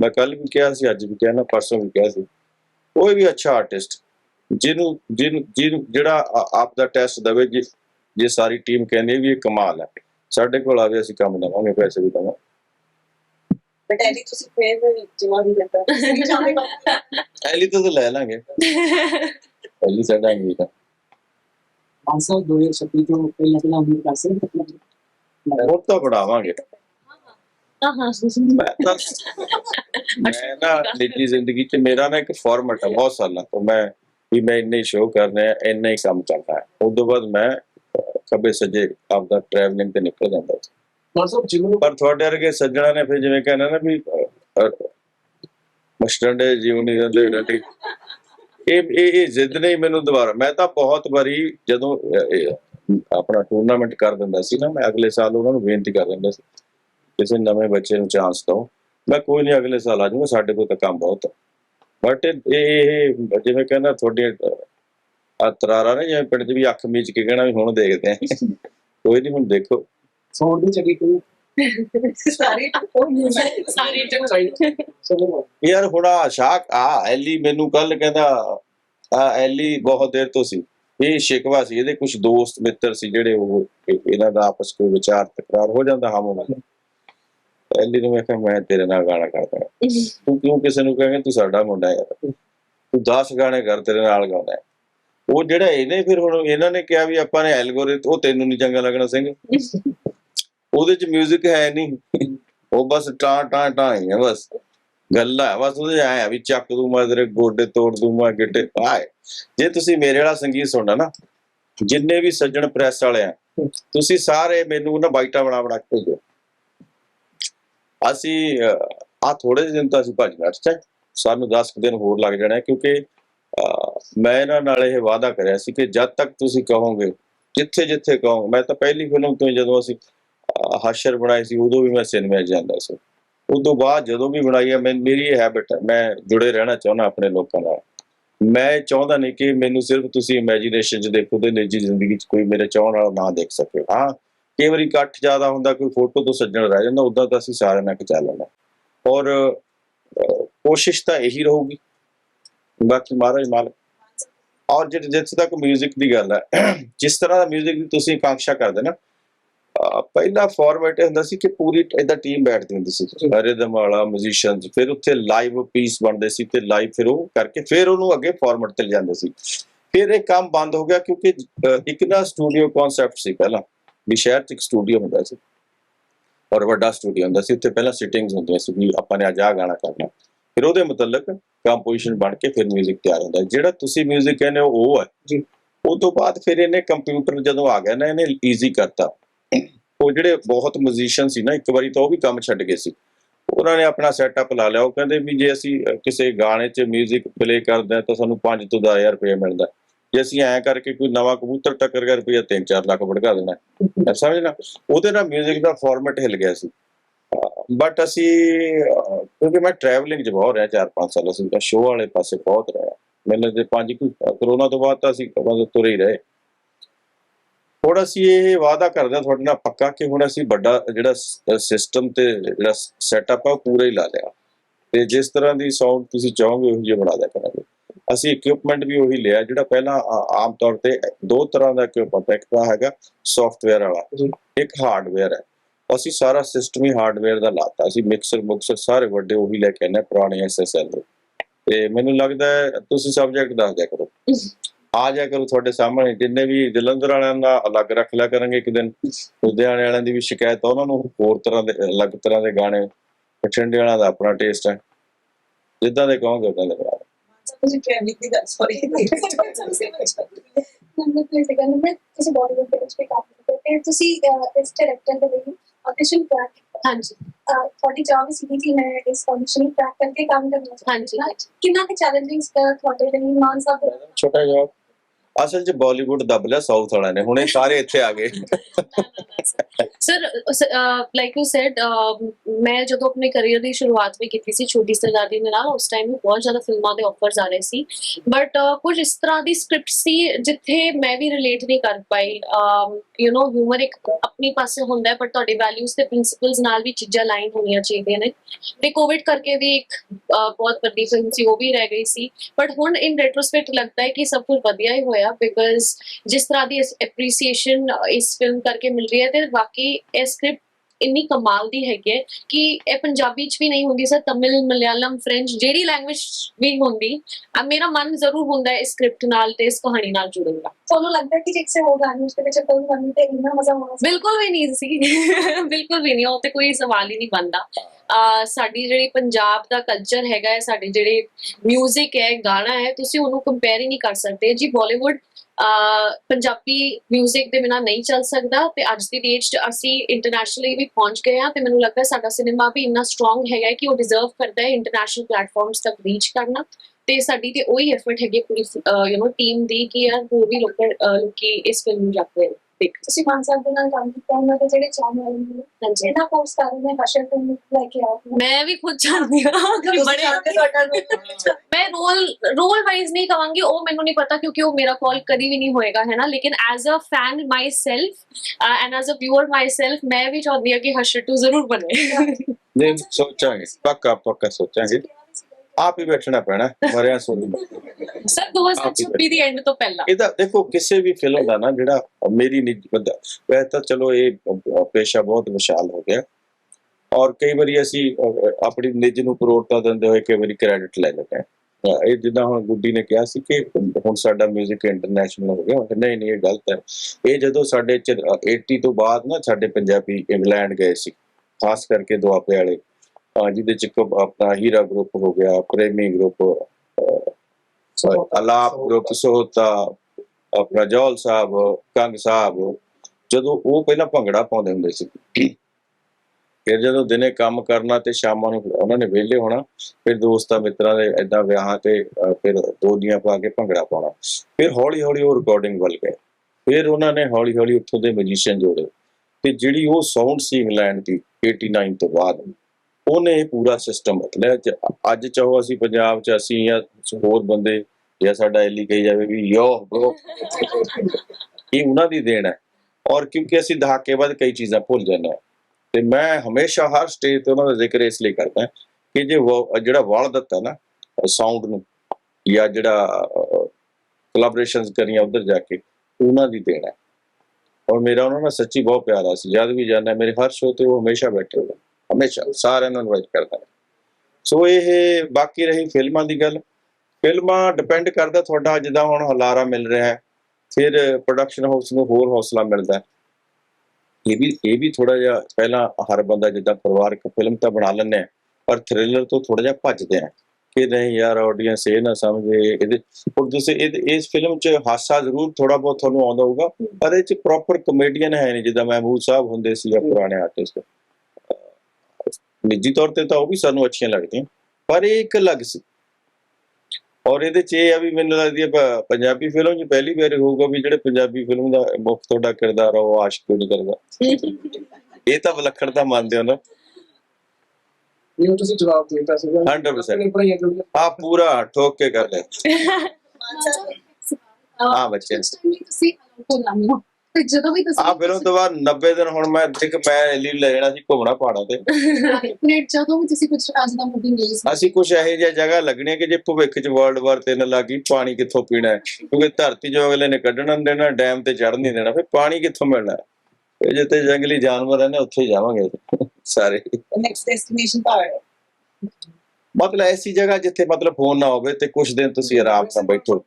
ਮੈਂ ਕੱਲ ਵੀ ਕਿਹਾ ਸੀ ਅੱਜ ਵੀ ਕਿਹਾ ਨਾ ਪਰਸੋਂ ਵੀ ਕਿਹਾ ਸੀ ਕੋਈ ਵੀ ਅੱਛਾ ਆਰਟਿਸਟ ਜਿਹਨੂੰ ਜਿਹਨੂੰ ਜਿਹੜਾ ਆਪ ਦਾ ਟੈਸਟ ਦਵੇ ਜੇ ਜੇ ਸਾਰੀ ਟੀਮ ਕਹਿੰਦੀ ਵੀ ਇਹ ਕਮਾਲ ਹੈ ਸਾਡੇ ਕੋਲ ਆਵੇ ਅਸੀਂ ਕੰਮ ਦੇਵਾਂਗੇ ਪੈਸੇ ਵੀ ਦੇਵਾਂਗੇ।
ਬਟ ਐਲੀ ਤੁਸੀਂ ਫੇਰ ਜਮਾ ਵੀ ਲੈਂਦਾ
ਪਹਿਲੀ <laughs> ਤਾਂ ਲੈ ਲਾਂਗੇ। <laughs> ਪਹਿਲੀ ਸਾਡਾ ਅੰਗੀਠਾ
ਮਾਨਸਾ 2026 ਤੋਂ ਪਹਿਲਾਂ ਪਹਿਲਾਂ ਉਮੀਦ ਕਰ ਸਕਦੇ
ਹੋਰ ਤਾਂ ਬਣਾਵਾਂਗੇ
ਹਾਂ ਹਾਂ।
ਮੈਂ ਤਾਂ <laughs> ਮੈਂ ਨਾ ਨਿੱਜੀ ਜ਼ਿੰਦਗੀ 'ਚ ਮੇਰਾ ਨਾ ਇੱਕ ਫਾਰਮੈਟ ਹੈ ਬਹੁਤ ਸਾਲਾਂ ਤੋਂ। ਮੈਂ ਵੀ ਮੈਂ ਇੰਨੇ ਸ਼ੋਅ ਕਰਨੇ ਆ ਇੰਨਾ ਹੀ ਕੰਮ ਚੱਲਦਾ ਹੈ ਉਸ ਤੋਂ ਬਾਅਦ ਮੈਂ ਖੱਬੇ ਸੱਜੇ ਆਪਦਾ ਟਰੈਵਲਿੰਗ ਤੇ ਨਿਕਲ ਜਾਂਦਾ ਸੀ।
ਜਿਵੇਂ
ਪਰ ਤੁਹਾਡੇ ਵਰਗੇ ਸੱਜਣਾ ਨੇ ਫਿਰ ਜਿਵੇਂ ਕਹਿੰਦਾ ਨਾ ਵੀ ਮਸਟਰਡੇ ਜੀਵਨੀ ਦੇ। ਡੱਟੀ ਇਹ ਇਹ ਇਹ ਜ਼ਿੱਦ ਨਹੀਂ ਮੈਨੂੰ ਦੁਬਾਰਾ। ਮੈਂ ਤਾਂ ਬਹੁਤ ਵਾਰੀ ਜਦੋਂ ਆਪਣਾ ਟੂਰਨਾਮੈਂਟ ਕਰ ਦਿੰਦਾ ਸੀ ਨਾ ਮੈਂ ਅਗਲੇ ਸਾਲ ਉਹਨਾਂ ਨੂੰ ਬੇਨਤੀ ਕਰ ਦਿੰਦਾ ਸੀ ਕਿਸੇ ਨਵੇਂ ਬੱਚੇ ਨੂੰ ਚਾਂਸ ਦਿਓ। ਮੈਂ ਕੋਈ ਨਹੀਂ ਅਗਲੇ ਸਾਲ ਆ ਜਾਊਂਗਾ ਸਾਡੇ ਕੋਲ ਤਾਂ ਕੰਮ ਬਹੁਤ ਹੈ ਬਟ ਇਹ ਜਿਵੇਂ ਕਹਿੰਦਾ ਤੁਹਾਡੇ ਆ ਤਰਾਰਾ ਨੇ ਜਿਵੇਂ ਪਿੰਡ 'ਚ ਵੀ ਅੱਖ ਮੀਚ ਕੇ ਕਹਿਣਾ ਵੀ ਹੁਣ ਦੇਖਦੇ ਆ। ਕੋਈ ਨਹੀਂ ਹੁਣ ਦੇਖੋ।
ਸੌਣ ਦੀ ਚੱਲੀ ਕੋਈ।
ਸਾਰੀ
ਸਾਰੀ
ਚਲੋ
ਯਾਰ ਆ ਸ਼ਾਕ ਆ ਐਲੀ ਮੈਨੂੰ ਕੱਲ ਕਹਿੰਦਾ ਆ ਐਲੀ ਬਹੁਤ ਦੇਰ ਤੋਂ ਸੀ। ਇਹ ਸ਼ਿਕਵਾ ਸੀ ਇਹਦੇ ਕੁਝ ਦੋਸਤ ਮਿੱਤਰ ਸੀ ਜਿਹੜੇ ਉਹ ਇਹ- ਇਹਨਾਂ ਦਾ ਆਪਸ ਕੋਈ ਵਿਚਾਰ ਤਕਰਾਰ ਹੋ ਜਾਂਦਾ ਹਮ ਉਹਨਾਂ ਦਾ। ਐਲੀ ਨੂੰ ਮੈਂ ਕਿਹਾ ਮੈਂ ਤੇਰੇ ਨਾਲ ਗਾਣਾ ਕਰਦਾ ਹਾਂ। ਤੂੰ ਕਿਉਂ ਕਿਸੇ ਨੂੰ ਕਹੇਂਗਾ ਤੂੰ ਸਾਡਾ ਮੁੰਡਾ ਯਾਰ। ਤੂੰ 10 ਗਾਣੇ ਕਰ ਤੇਰੇ ਨਾਲ ਗਾਉਂਦਾ ਹੈ। ਉਹ ਜਿਹੜਾ ਇਹਨੇ ਫਿਰ ਹੁਣ ਇਹਨਾਂ ਨੇ ਕਿਹਾ ਵੀ ਆਪਾਂ ਨੇ ਐਲਗੋਰਿਥਮ ਉਹ ਤੈਨੂੰ ਨਹੀਂ ਚੰਗਾ ਲੱਗਣਾ ਸਿੰਘ। ਉਹਦੇ ਚ 뮤직 ਹੈ ਨਹੀਂ ਉਹ ਬਸ ਟਾਂ ਟਾਂ ਟਾਂ ਹੀ ਹੈ ਬਸ। ਗੱਲਾਂ ਹੈ ਬਸ ਉਹਦੇ ਆਇਆ ਵੀ ਚੱਕ ਦੂੰ ਮੈਂ ਤੇਰੇ ਗੋਡੇ ਤੋੜ ਦੂੰ ਮੈਂ ਗਿੱਟੇ ਆਏ। ਜੇ ਤੁਸੀਂ ਮੇਰੇ ਵਾਲਾ ਸੰਗੀਤ ਸੁਣਨਾ ਨਾ ਜਿੰਨੇ ਵੀ ਸੱਜਣ ਪ੍ਰੈਸ ਵਾਲੇ ਆ ਤੁਸੀਂ ਸਾਰੇ ਮੈਨੂੰ ਨਾ ਬਾਈਟਾਂ ਬਣਾ ਬਣਾ ਕੇ ਭੇਜੋ। ਅਸੀਂ ਆ ਥੋੜੇ ਦਿਨ ਤਾਂ ਅਸੀਂ ਭੱਜ ਨੱਠ ਚ ਸਾਨੂੰ 10 ਕੁ ਦਿਨ ਹੋਰ ਲੱਗ ਜਾਣਾ ਕਿਉਂਕਿ ਅਹ, ਮੈਂ ਇਹਨਾਂ ਨਾਲ ਇਹ ਵਾਅਦਾ ਕਰਿਆ ਸੀ ਕਿ ਜਦ ਤੱਕ ਤੁਸੀਂ ਕਹੋਗੇ ਜਿੱਥੇ ਜਿੱਥੇ ਕਹੋ ਮੈਂ ਤਾਂ ਪਹਿਲੀ ਫਿਲਮ ਤੋਂ ਹੀ ਜਦੋਂ ਅਸੀਂ ਹਸ਼ਰ ਬਣਾਈ ਸੀ ਉਦੋਂ ਵੀ ਮੈਂ ਸਿਨੇਮਾ ਜਾਂਦਾ ਸੀ। ਉਸ ਤੋਂ ਬਾਅਦ ਜਦੋਂ ਵੀ ਬਣਾਈ ਹੈ ਮੈਂ ਮੇਰੀ ਇਹ ਹੈਬਿਟ ਹੈ ਮੈਂ ਜੁੜੇ ਰਹਿਣਾ ਚਾਹੁੰਦਾ ਆਪਣੇ ਲੋਕਾਂ ਨਾਲ ਮੈਂ ਚਾਹੁੰਦਾ ਨਹੀਂ ਕਿ ਮੈਨੂੰ ਸਿਰਫ ਤੁਸੀਂ ਇਮੇਜਿਨੇਸ਼ਨ 'ਚ ਦੇਖੋ ਤੇ ਨਿੱਜੀ ਜ਼ਿੰਦਗੀ 'ਚ ਕੋਈ ਮੇਰੇ ਚਾਹਣ ਵਾਲਾ ਨਾ ਦੇਖ ਸਕੇ ਹਾਂ ਕਈ ਵਾਰੀ ਇਕੱਠ ਜ਼ਿਆਦਾ ਹੁੰਦਾ ਕੋਈ ਫੋਟੋ ਤੋਂ ਸੱਜਣ ਰਹਿ ਜਾਂਦਾ ਉਦਾਂ ਤਾਂ ਅਸੀਂ ਸਾਰਿਆਂ ਨਾਲ ਚੱਲ ਲੈਣਾ ਔਰ ਅਹ, ਕੋਸ਼ਿਸ਼ ਤਾਂ ਇਹੀ ਰਹੂਗੀ ਬਾਕੀ ਮਹਾਰਾਜ ਮਾਲਕ ਔਰ ਜਿਹੜੇ ਜਿੱਥੇ ਤੱਕ 뮤직 ਦੀ ਗੱਲ ਹੈ ਜਿਸ ਤਰ੍ਹਾਂ ਦਾ 뮤직 ਦੀ ਤੁਸੀਂ ਕਾਂਕਸ਼ਾ ਕਰਦੇ ਨਾ ਅਹ ਪਹਿਲਾ ਫਾਰਮੈਟ ਹੁੰਦਾ ਸੀ ਕਿ ਪੂਰੀ ਇਹਦਾ ਟੀਮ ਬੈਠਦੀ ਹੁੰਦੀ ਸੀ ਰਿਦਮ ਵਾਲਾ ਮਿਊਜ਼ੀਸ਼ੀਅਨਸ ਫਿਰ ਉੱਥੇ ਲਾਈਵ ਪੀਸ ਬਣਦੇ ਸੀ ਤੇ ਲਾਈਵ ਫਿਰ ਉਹ ਕਰਕੇ ਫਿਰ ਉਹਨੂੰ ਅੱਗੇ ਫਾਰਮੈਟ ਤੇ ਲਿਜਾਂਦੇ ਸੀ ਫਿਰ ਇਹ ਕੰਮ ਬੰਦ ਹੋ ਗਿਆ ਕਿਉਂਕਿ ਅਹ, ਇੱਕ ਨਾ ਸਟੂਡੀਓ ਕਨਸੈਪਟ ਸੀ ਪਹਿਲਾਂ ਵੀ ਸ਼ਹਿਰ 'ਚ ਇੱਕ ਸਟੂਡੀਓ ਹੁੰਦਾ ਸੀ ਔਰ ਵੱਡਾ ਸਟੂਡੀਓ ਹੁੰਦਾ ਸੀ ਉੱਥੇ ਪਹਿਲਾਂ ਸਿਟਿੰਗਸ ਹੁੰਦੀਆਂ ਸੀ ਵੀ ਆਪਾਂ ਨੇ ਅੱਜ ਆਹ ਗਾਣਾ ਕਰਨਾ ਫਿਰ ਉਹਦੇ ਮੁਤਲਕ ਕੰਪੋਜੀਸ਼ਨ ਬਣ ਕੇ ਫਿਰ 뮤직 ਤਿਆਰ ਹੁੰਦਾ ਹੈ। ਜਿਹੜਾ ਤੁਸੀਂ 뮤직 ਕਹਿੰਦੇ ਹੋ ਉਹ ਹੈ
ਜੀ।
ਉਹ ਤੋਂ ਬਾਅਦ ਫਿਰ ਇਹਨੇ ਕੰਪਿਊਟਰ ਜਦੋਂ ਆ ਗਿਆ ਨਾ ਇਹਨੇ ਈਜ਼ੀ ਕਰਤਾ ਉਹ ਜਿਹੜੇ ਬਹੁਤ ਮਿਊਜ਼ੀਸ਼ੀਅਨ ਸੀ ਨਾ ਇੱਕ ਵਾਰੀ ਤਾਂ ਉਹ ਵੀ ਕੰਮ ਛੱਡ ਗਏ ਸੀ ਉਹਨਾਂ ਨੇ ਆਪਣਾ ਸੈਟਅਪ ਲਾ ਲਿਆ ਉਹ ਕਹਿੰਦੇ ਵੀ ਜੇ ਅਸੀਂ ਅਹ, ਕਿਸੇ ਗਾਣੇ 'ਚ 뮤직 ਪਲੇ ਕਰਦੇ ਹਾਂ ਤਾਂ ਸਾਨੂੰ 5 ਤੋਂ 10000 ਰੁਪਏ ਮਿਲਦਾ ਜੇ ਅਸੀਂ ਐਂ ਕਰਕੇ ਕੋਈ ਨਵਾਂ ਕਬੂਤਰ ਟੱਕਰ ਗਿਆ ਰੁਪਈਆ 3-4 ਲੱਖ ਵੜਗਾ ਦੇਣਾ ਹੈ ਸਮਝਣਾ ਉਹਦੇ ਨਾਲ 뮤직 ਦਾ ਫਾਰਮੈਟ ਹਿੱਲ ਗਿਆ ਸੀ ਬਟ ਅਸੀਂ ਅਹ, ਕਿਉਂਕਿ ਮੈਂ ਟਰੈਵਲਿੰਗ 'ਚ ਬਹੁਤ ਰਿਹਾ 4-5 ਸਾਲ ਅਸੀਂ ਤਾਂ ਸ਼ੋਅ ਵਾਲੇ ਪਾਸੇ ਬਹੁਤ ਰਿਹਾ ਮੈਨੂੰ ਤੇ ਪੰਜ ਕੁ ਕਰੋਨਾ ਤੋਂ ਬਾਅਦ ਤਾਂ ਅਸੀਂ ਬਸ ਤੁਰੇ ਹੀ ਰਹੇ ਹੁਣ ਅਸੀਂ ਇਹ ਵਾਅਦਾ ਕਰਦੇ ਹਾਂ ਤੁਹਾਡੇ ਨਾਲ ਪੱਕਾ ਕਿ ਹੁਣ ਅਸੀਂ ਵੱਡਾ ਜਿਹੜਾ ਸਿਸਟਮ ਤੇ ਜਿਹੜਾ ਸੈਟਅਪ ਆ ਉਹ ਪੂਰਾ ਹੀ ਲਾ ਲਿਆ। ਤੇ ਜਿਸ ਤਰ੍ਹਾਂ ਦੀ ਸਾਊਂਡ ਤੁਸੀਂ ਚਾਹੋਗੇ ਉਹੀ ਜਿਹਾ ਬਣਾ ਦਿਆ ਕਰਾਂਗੇ। ਅਸੀਂ ਇਕਵਿਪਮੈਂਟ ਵੀ ਉਹੀ ਲਿਆ ਜਿਹੜਾ ਪਹਿਲਾਂ ਆਮ ਤੌਰ ਤੇ ਦੋ ਤਰ੍ਹਾਂ ਦਾ ਇਕਵਿਪਮੈਂਟ ਇੱਕ ਤਾਂ ਹੈਗਾ ਸੌਫਟਵੇਅਰ ਵਾਲਾ। ਇੱਕ ਹਾਰਡਵੇਅਰ ਹੈ ਅਸੀਂ ਸਾਰਾ ਸਿਸਟਮ ਹੀ ਹਾਰਡਵੇਅਰ ਦਾ ਲਾਤਾ। ਅਸੀਂ ਮਿਕਸਰ ਮੁਕਸਰ ਸਾਰੇ ਵੱਡੇ ਉਹੀ ਲੈ ਕੇ ਆਨੇ ਪੁਰਾਣੇ ਐਸਐਸਐਲ ਤੇ ਮੈਨੂੰ ਲੱਗਦਾ ਤੁਸੀਂ ਸਬਜੈਕਟ ਦੱਸ ਦਿਆ ਕਰੋ। ਆ ਜਾ ਕਰੋ ਤੁਹਾਡੇ ਸਾਹਮਣੇ ਜਿੰਨੇ ਵੀ ਜਲੰਧਰ ਵਾਲਿਆਂ ਦਾ ਅਲੱਗ ਰੱਖ ਲਿਆ ਕਰਾਂਗੇ ਇੱਕ ਦਿਨ। ਲੁਧਿਆਣੇ ਵਾਲਿਆਂ ਦੀ ਵੀ ਸ਼ਿਕਾਇਤ ਆ ਉਹਨਾਂ ਨੂੰ ਹੋਰ ਤਰ੍ਹਾਂ ਦੇ ਅਲੱਗ ਤਰ੍ਹਾਂ ਦੇ ਗਾਣੇ ਬਠਿੰਡੇ ਵਾਲਿਆਂ ਦਾ ਆਪਣਾ ਟੇਸਟ ਹੈ ਜਿੱਦਾਂ ਦੇ ਕਹੋਗੇ ਉਦਾਂ ਦੇ ਬਣਾ
ਤੁਸੀਂ ਟ੍ਰੈਵਲਿੰਗ ਦੀ ਗੱਲ ਸੌਰੀ
ਨੰਬਰ ਪਲੀਜ਼ ਅਗਰ ਮੈਂ ਤੁਸੀਂ ਬਾਲੀਵੁੱਡ ਦੇ ਵਿੱਚ ਵੀ ਕੰਮ ਕਰਦੇ ਤੇ ਤੁਸੀਂ ਇਸ ਡਾਇਰੈਕਟਰ ਦੇ ਲਈ ਆਡੀਸ਼ਨ ਕਰਾ
ਹਾਂਜੀ।
ਤੁਹਾਡੀ ਜੌਬ ਸੀ ਕਿ ਮੈਂ ਇਸ ਆਡੀਸ਼ਨ ਕਰਾ ਕਰਕੇ ਕੰਮ ਕਰਨਾ
ਹਾਂਜੀ
ਹਾਂ। ਕਿੰਨਾ ਕੁ ਚੈਲੰਜਿੰਗ ਤੁਹਾਡੇ ਲਈ ਮਾਨ ਸਾਹਿਬ ਦੇ
ਛੋਟਾ ਜਿਹਾ ਅਸਲ 'ਚ ਬਾਲੀਵੁੱਡ ਦੱਬ ਲਿਆ ਸਾਊਥ ਵਾਲਿਆਂ ਨੇ। ਹੁਣੇ ਸਾਰੇ ਇੱਥੇ ਆ ਗਏ।
ਸਰ ਲਾਈਕ ਯੂ ਸੈਡ ਮੈਂ ਜਦੋਂ ਆਪਣੇ ਕੈਰੀਅਰ ਦੀ ਸ਼ੁਰੂਆਤ ਵੀ ਕੀਤੀ ਸੀ, ਛੋਟੀ ਸਰਦਾਰੀ ਦੇ ਨਾਲ, ਉਸ ਟਾਈਮ ਵੀ ਬਹੁਤ ਜ਼ਿਆਦਾ ਫਿਲਮਾਂ ਦੇ ਆਫਰਸ ਆ ਰਹੇ ਸੀ। ਬਟ ਕੁਝ ਇਸ ਤਰ੍ਹਾਂ ਦੀ ਸਕ੍ਰਿਪਟ ਸੀ ਜਿੱਥੇ ਮੈਂ ਵੀ ਰਿਲੇਟ ਨਹੀਂ ਕਰ ਪਾਈ। ਯੂ نو ਹਿਊਮਰ ਇੱਕ ਆਪਣੀ ਪਾਸੇ ਹੁੰਦਾ ਪਰ ਤੁਹਾਡੇ ਵੈਲਿਊਜ਼ ਤੇ ਪ੍ਰਿੰਸੀਪਲਸ ਨਾਲ ਵੀ ਚੀਜ਼ਾਂ ਲਾਈਨ ਹੋਣੀਆਂ ਚਾਹੀਦੀਆਂ ਨੇ। ਤੇ ਕੋਵਿਡ ਕਰਕੇ ਵੀ ਇੱਕ ਬਹੁਤ ਵੱਡੀ ਫਿਲਮ ਸੀ ਉਹ ਵੀ ਰਹਿ ਗਈ ਸੀ। ਬਟ ਹੁਣ ਇਨ ਰੈਟਰੋਸਪੈਕਟ ਲੱਗਦਾ ਹੈ ਕਿ ਸਭ ਕੁਝ ਵਧੀਆ ਹੀ ਹੋਇਆ ਬਿਕਾਜ਼ ਜਿਸ ਤਰ੍ਹਾਂ ਦੀ ਐਪਰੀਸੀਏਸ਼ਨ ਇਸ ਫਿਲਮ ਕਰਕੇ ਮਿਲ ਰਹੀ ਹੈ, ਤੇ ਬਾਕੀ ਇਹ ਸਕ੍ਰਿਪਟ ਇੰਨੀ ਕਮਾਲ ਦੀ ਹੈਗੀ ਹੈ ਕਿ ਇਹ ਪੰਜਾਬੀ ਚ ਵੀ ਨਹੀਂ ਹੁੰਦੀ ਸਰ ਤਮਿਲ ਮਲਿਆਲਮ ਫ੍ਰੈਂਚ ਜਿਹੜੀ ਲੈਂਗੁਏਜ ਵੀ ਹੁੰਦੀ ਆ ਮੇਰਾ ਮਨ ਜ਼ਰੂਰ ਹੁੰਦਾ ਹੈ ਇਸ ਸਕ੍ਰਿਪਟ ਨਾਲ ਤੇ ਇਸ ਕਹਾਣੀ ਨਾਲ ਜੁੜਨ ਦਾ।
ਤੁਹਾਨੂੰ ਲੱਗਦਾ ਕਿ ਜਿਕਸੇ ਹੋ ਗਾਣੇ ਉਸ ਦੇ ਵਿੱਚ ਕੋਈ ਵਨ ਤੇ ਇੰਨਾ ਮਜ਼ਾ ਆਉਣਾ ਸੀ
ਬਿਲਕੁਲ ਵੀ ਨਹੀਂ ਸੀ। <laughs> ਬਿਲਕੁਲ ਵੀ ਨਹੀਂ ਉਹ ਤੇ ਕੋਈ ਸਵਾਲ ਹੀ ਨਹੀਂ ਬਣਦਾ। ਆ ਸਾਡੀ ਜਿਹੜੀ ਪੰਜਾਬ ਦਾ ਕਲਚਰ ਹੈਗਾ ਹੈ ਸਾਡੇ ਜਿਹੜੇ 뮤직 ਹੈ ਗਾਣਾ ਹੈ ਤੁਸੀਂ ਉਹਨੂੰ ਕੰਪੇਅਰ ਹੀ ਨਹੀਂ ਕਰ ਸਕਦੇ। ਜੀ ਬਾਲੀਵੁੱਡ ਪੰਜਾਬੀ 뮤직 ਦੇ ਬਿਨਾ ਨਹੀਂ ਚੱਲ ਸਕਦਾ ਤੇ ਅੱਜ ਦੀ ਡੇਟ 'ਚ ਅਸੀਂ ਇੰਟਰਨੈਸ਼ਨਲੀ ਵੀ ਪਹੁੰਚ ਗਏ ਹਾਂ ਤੇ ਮੈਨੂੰ ਲੱਗਦਾ ਹੈ ਸਾਡਾ ਸਿਨੇਮਾ ਵੀ ਇੰਨਾ ਸਟਰੋਂਗ ਹੈਗਾ ਹੈ ਕਿ ਉਹ ਡਿਜ਼ਰਵ ਕਰਦਾ ਹੈ ਇੰਟਰਨੈਸ਼ਨਲ ਪਲੇਟਫਾਰਮਸ ਤੱਕ ਰੀਚ ਕਰਨਾ ਤੇ ਸਾਡੀ ਤੇ ਉਹੀ ਐਫਰਟ ਹੈਗੀ ਪੂਰੀ ਯੂ نو ਟੀਮ ਦੀ ਕਿ ਯਾਰ ਹੋਰ ਵੀ ਲੋਕ ਅਹ, ਲੋਕੀ ਇਸ ਫਿਲਮ ਨੂੰ ਜਾ ਕੇ ਦੇਖ
ਤੁਸੀਂ ਮਾਨ ਸਾਹਿਬ ਦੇ ਨਾਲ ਕੰਮ ਕੀਤਾ ਉਹਨਾਂ ਦੇ ਜਿਹੜੇ ਚਾਹਣ ਵਾਲੇ ਨੇ
ਹਾਂਜੀ
ਇਹਨਾਂ ਕੋਰਸ ਕਰ ਮੈਂ ਹਸ਼ਰ ਤੋਂ ਲੈ ਕੇ ਆਇਆ
ਮੈਂ ਵੀ ਖੁਦ ਚਾਹਦੀ ਹਾਂ ਕਿ ਬੜੇ ਮੈਂ ਰੋਲ ਰੋਲ ਵਾਈਜ਼ ਨਹੀਂ ਕਹਾਂਗੀ ਉਹ ਮੈਨੂੰ ਨਹੀਂ ਪਤਾ ਕਿਉਂਕਿ ਉਹ ਮੇਰਾ ਕਾਲ ਕਦੀ ਵੀ ਨਹੀਂ ਹੋਏਗਾ ਹੈ ਨਾ ਲੇਕਿਨ as a fan myself and as a viewer myself ਮੈਂ ਵੀ ਚਾਹੁੰਦੀ ਹਾਂ ਕਿ ਹਸ਼ਰ ਟੂ ਜ਼ਰੂਰ ਬਣੇ
ਨਹੀਂ ਸੋਚਾਂਗੇ ਪੱਕਾ ਪੱਕਾ ਸੋਚਾਂਗੇ ਆਪ ਹੀ ਬੈਠਣਾ ਪੈਣਾ ਮਰਿਆ ਸੋਨੀ
ਸਰ 2026 ਦੀ ਐਂਡ ਤੋਂ ਪਹਿਲਾਂ।
ਇਹਦਾ ਦੇਖੋ ਕਿਸੇ ਵੀ ਫਿਲਮ ਦਾ ਨਾ ਜਿਹੜਾ ਮੇਰੀ ਵੈਸੇ ਤਾਂ ਚਲੋ ਇਹ ਪੇਸ਼ਾ ਬਹੁਤ ਵਿਸ਼ਾਲ ਹੋ ਗਿਆ। ਔਰ ਕਈ ਵਾਰੀ ਅਸੀਂ ਆਪਣੀ ਨਿੱਜ ਨੂੰ ਪ੍ਰੋੜਤਾ ਦਿੰਦੇ ਹੋਏ ਕਈ ਵਾਰੀ ਕ੍ਰੈਡਿਟ ਲੈ ਲੈਂਦੇ ਹਾਂ। ਇਹ ਜਿੱਦਾਂ ਹੁਣ ਗੁੱਡੀ ਨੇ ਕਿਹਾ ਸੀ ਕਿ ਹੁਣ ਸਾਡਾ 뮤직 ਇੰਟਰਨੈਸ਼ਨਲ ਹੋ ਗਿਆ। ਨਹੀਂ ਨਹੀਂ ਇਹ ਗਲਤ ਹੈ। ਇਹ ਜਦੋਂ ਸਾਡੇ ਚ- ਅ, 80 ਤੋਂ ਬਾਅਦ ਨਾ ਸਾਡੇ ਪੰਜਾਬੀ ਇੰਗਲੈਂਡ ਗਏ ਸੀ ਖਾਸ ਕਰਕੇ ਦੁਆਬੇ ਵਾਲੇ। ਜਿਹਦੇ ਚ ਇੱਕ ਆਪਣਾ ਹੀਰਾ ਗਰੁੱਪ ਹੋ ਗਿਆ, ਪ੍ਰੇਮੀ ਗਰੁੱਪ ਅਲਾਪ ਗਰੁੱਪ ਸੋਹਤਾ, ਆਪਣਾ ਜੌਲ ਸਾਹਿਬ, ਕੰਗ ਸਾਹਿਬ। ਜਦੋਂ ਉਹ ਪਹਿਲਾਂ ਭੰਗੜਾ ਪਾਉਂਦੇ ਹੁੰਦੇ ਸੀ, ਫਿਰ ਜਦੋਂ ਦਿਨੇ ਕੰਮ ਕਰਨਾ ਤੇ ਸ਼ਾਮਾਂ ਨੂੰ ਉਹਨਾਂ ਨੇ ਵਿਹਲੇ ਹੋਣਾ, ਫਿਰ ਦੋਸਤਾਂ ਮਿੱਤਰਾਂ ਦੇ ਐਦਾਂ ਵਿਆਹਾਂ ਤੇ ਫਿਰ ਦੋਲੀਆਂ ਪਾ ਕੇ ਭੰਗੜਾ ਪਾਉਣਾ। ਫਿਰ ਹੌਲੀ ਹੌਲੀ ਉਹ ਰਿਕਾਰਡਿੰਗ ਵੱਲ ਗਏ। ਫਿਰ ਉਹਨਾਂ ਨੇ ਹੌਲੀ ਹੌਲੀ ਉੱਥੋਂ ਦੇ ਮੈਜੀਸ਼ੀਅਨ ਜੋੜੇ। ਤੇ ਜਿਹੜੀ ਉਹ ਸਾਊਂਡ ਸੀ ਇੰਗਲੈਂਡ ਦੀ 89 ਤੋਂ ਬਾਅਦ। ਉਹਨੇ ਇਹ ਪੂਰਾ ਸਿਸਟਮ ਬਦਲਿਆ। ਅੱਜ ਚਾਹੋ ਅਸੀਂ ਪੰਜਾਬ 'ਚ ਅਸੀਂ ਜਾਂ ਹੋਰ ਬੰਦੇ ਜਾਂ ਸਾਡਾ ਐਲੀ ਕਹੀ ਜਾਵੇ ਵੀ, ਯੋ ਬ్రో ਇਹ ਉਹਨਾਂ ਦੀ ਦੇਣ ਹੈ। ਔਰ ਕਿਉਂਕਿ ਅਸੀਂ ਦਹਾਕੇ ਬਾਅਦ ਕਈ ਚੀਜ਼ਾਂ ਭੁੱਲ ਜਾਂਦੇ ਹਾਂ। ਤੇ ਮੈਂ ਹਮੇਸ਼ਾ ਹਰ ਸਟੇਜ ਤੇ ਉਹਨਾਂ ਦਾ ਜ਼ਿਕਰ ਇਸ ਲਈ ਕਰਦਾ ਕਿ ਜੇ ਵ- ਜਿਹੜਾ ਵਾਲ ਦਿੱਤਾ ਨਾ ਸਾਊਂਡ ਨੂੰ, ਜਾਂ ਜਿਹੜਾ ਕੋਲੈਬੋਰੇਸ਼ਨਸ ਕਰੀਆਂ ਉਧਰ ਜਾ ਕੇ, ਉਹਨਾਂ ਦੀ ਦੇਣ ਹੈ। ਔਰ ਮੇਰਾ ਉਹਨਾਂ ਨਾਲ ਸੱਚੀ ਬਹੁਤ ਪਿਆਰ ਪਿਆਰਾ ਸੀ ਜਦ ਵੀ ਜਾਂਦਾ ਮੇਰੇ ਹਰ ਸ਼ੋਅ ਤੇ ਉਹ ਹਮੇਸ਼ਾ ਬੈਠੇ ਹੁੰਦੇ ਹਮੇਸ਼ਾ, ਸਾਰਿਆਂ ਨੂੰ ਇਨਵਾਈਟ ਕਰਦਾ ਸੋ ਇਹ ਬਾਕੀ ਰਹੀ ਫਿਲਮਾਂ ਦੀ ਗੱਲ। ਫਿਲਮਾਂ ਡਿਪੈਂਡ ਕਰਦਾ ਤੁਹਾਡਾ, ਜਿੱਦਾਂ ਹੁਣ ਹਲਾਰਾ ਮਿਲ ਰਿਹਾ ਹੈ, ਫਿਰ ਪ੍ਰੋਡਕਸ਼ਨ ਹਾਊਸ ਨੂੰ ਹੋਰ ਹੌਸਲਾ ਮਿਲਦਾ ਇਹ ਵੀ ਇਹ ਵੀ ਥੋੜਾ ਜਿਹਾ ਪਹਿਲਾਂ ਹਰ ਬੰਦਾ ਜਿੱਦਾਂ ਪਰਿਵਾਰਕ ਫਿਲਮ ਤਾਂ ਬਣਾ ਲੈਂਦੇ ਆ ਪਰ ਥ੍ਰਿਲਰ ਤੋਂ ਥੋੜਾ ਜਿਹਾ ਭੱਜਦੇ ਆ ਕਿ ਨਹੀਂ ਯਾਰ ਆਡੀਅנס ਇਹ ਨਾ ਸਮਝੇ, ਇਹਦੇ ਹੁਣ ਤੁਸੀਂ ਇਹਦੇ- ਇਸ ਫਿਲਮ 'ਚ ਹਾਸਾ ਜ਼ਰੂਰ ਥੋੜਾ ਬਹੁਤ ਤੁਹਾਨੂੰ ਆਉਂਦਾ ਹੋਊਗਾ, ਪਰ ਇਹ 'ਚ ਪ੍ਰੋਪਰ ਕਮੇਡੀਅਨ ਹੈ ਨਹੀਂ, ਜਿੱਦਾਂ ਮਹਿਮੂਦ ਸਾਹਿਬ ਹੁੰਦੇ ਸੀ ਜਾਂ ਪੁਰਾਣੇ ਆਰਟਿਸਟ ਨਿੱਜੀ ਤੌਰ ਤੇ ਤਾਂ ਉਹ ਵੀ ਸਾਨੂੰ ਅੱਛੀਆਂ ਲੱਗਦੀਆਂ ਪਰ ਇਹ ਇੱਕ ਅਲੱਗ ਸੀ। ਔਰ ਇਹਦੇ 'ਚ ਇਹ ਆ ਵੀ ਮੈਨੂੰ ਲੱਗਦੀ ਹੈ ਪੰਜਾਬੀ ਫਿਲਮ 'ਚ ਪਹਿਲੀ ਵਾਰ ਹੋਊਗਾ ਵੀ ਜਿਹੜੇ ਪੰਜਾਬੀ ਫਿਲਮ ਦਾ ਮੁੱਖ ਤੁਹਾਡਾ ਕਿਰਦਾਰ ਆ ਉਹ ਆਸ਼ਿਕ ਨਹੀਂ ਕਰਦਾ। <laughs> ਇਹ ਤਾਂ ਵਿਲੱਖਣਤਾ ਮੰਨਦੇ ਹੋ ਨਾ।
ਇਹ ਉਹ ਤੁਸੀਂ ਜਵਾਬ ਦੇ ਦਿੱਤਾ ਸੀਗਾ।
100%
ਆਪਣੇ ਪੜਾਈਆਂ ਜਿਹੜੀਆਂ
ਆ ਪੂਰਾ ਠੋਕ ਕੇ ਕਰ ਲੈ <laughs> ਹਾਂ ਬੱਚੇ।
ਤੁਸੀਂ ਅਲੋਪ ਹੋ। ਜਾਂਦੇ ਵੀ ਤੁਸੀਂ
ਆ ਫਿਲਮ ਤੋਂ ਬਾਅਦ 90 ਦਿਨ ਹੁਣ ਮੈਂ ਦੇਖ ਮੈਂ ਲੀਵ ਲੈ ਜਾਣਾ ਸੀ ਘੁੰਮਣਾ ਪਹਾੜਾਂ ਤੇ।
ਫਿਰ ਜਦੋਂ ਵੀ ਤੁਸੀਂ ਕੁਝ ਅੱਜ ਦਾ ਮੂਵੀ ਰਿਲੀਜ਼
ਅਸੀਂ ਕੁਝ ਇਹੋ ਜਿਹੀਆਂ ਜਗ੍ਹਾ ਲੱਗਣੀਆਂ ਕਿ ਜੇ ਭਵਿੱਖ 'ਚ ਵਰਲਡ ਵਾਰ 3 ਲੱਗੀ ਪਾਣੀ ਕਿੱਥੋਂ ਪੀਣਾ ਹੈ? ਕਿਉਂਕਿ ਧਰਤੀ ਜੋ ਅਗਲੇ ਨੇ ਕੱਢਣ ਨੀ ਦੇਣਾ ਡੈਮ ਤੇ ਚੜ੍ਹਨ ਨਹੀਂ ਦੇਣਾ ਫਿਰ ਪਾਣੀ ਕਿੱਥੋਂ ਮਿਲਣਾ ਹੈ? ਇਹ ਜਿੱਥੇ ਜੰਗਲੀ ਜਾਨਵਰ ਹਨ ਉੱਥੇ ਹੀ ਜਾਵਾਂਗੇ ਸਾਰੇ।
ਨੈਕਸਟ ਡੈਸਟੀਨੇਸ਼ਨ ਪਹਾੜ
ਮਤਲਬ ਐਸੀ ਜਗ੍ਹਾ ਜਿੱਥੇ ਮਤਲਬ ਫੋਨ ਨਾ ਹੋਵੇ ਤੇ ਕੁਝ ਦਿਨ ਤੁਸੀਂ ਆਰਾਮ ਨਾਲ ਬੈਠੋ।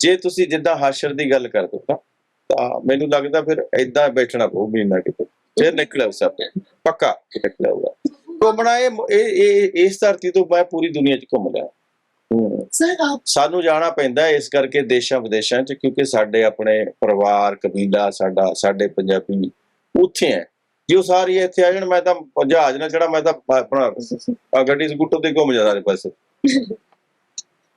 ਜੇ ਤੁਸੀਂ ਜਿੱਦਾਂ ਹਾਸ਼ਰ ਦੀ ਗੱਲ ਕਰਦੇ ਹੋ ਤਾਂ ਮੈਨੂੰ ਲੱਗਦਾ ਫਿਰ ਐਦਾਂ ਬੈਠਣਾ ਪਊ ਮਹੀਨਾ ਕਿਤੇ। ਫਿਰ ਨਿਕਲਿਆ ਸਭ ਪੱਕਾ ਨਿਕਲਿਆ ਹੋਊਗਾ। ਘੁੰਮਣਾ ਇਹ ਇਹ ਇਸ ਧਰਤੀ ਤੋਂ ਮੈਂ ਪੂਰੀ ਦੁਨੀਆ 'ਚ ਘੁੰਮ ਲਿਆ। ਸਾਨੂੰ ਜਾਣਾ ਪੈਂਦਾ ਇਸ ਕਰਕੇ ਦੇਸ਼ਾਂ ਵਿਦੇਸ਼ਾਂ 'ਚ ਕਿਉਂਕਿ ਸਾਡੇ ਆਪਣੇ ਪਰਿਵਾਰ ਕਬੀਲਾ ਸਾਡਾ ਸਾਡੇ ਪੰਜਾਬੀ ਉੱਥੇ ਹੈ। ਜੇ ਉਹ ਸਾਰੇ ਇੱਥੇ ਆ ਜਾਣ ਮੈਂ ਤਾਂ ਜਹਾਜ਼ ਨਾਲ ਚੜਾ ਮੈਂ ਤਾਂ ਆਪਣਾ <laughs> ਗੱਡੀ ਸਕੂਟਰ ਤੇ ਘੁੰਮ ਜਾਂਦਾ ਸਾਰੇ ਪਾਸੇ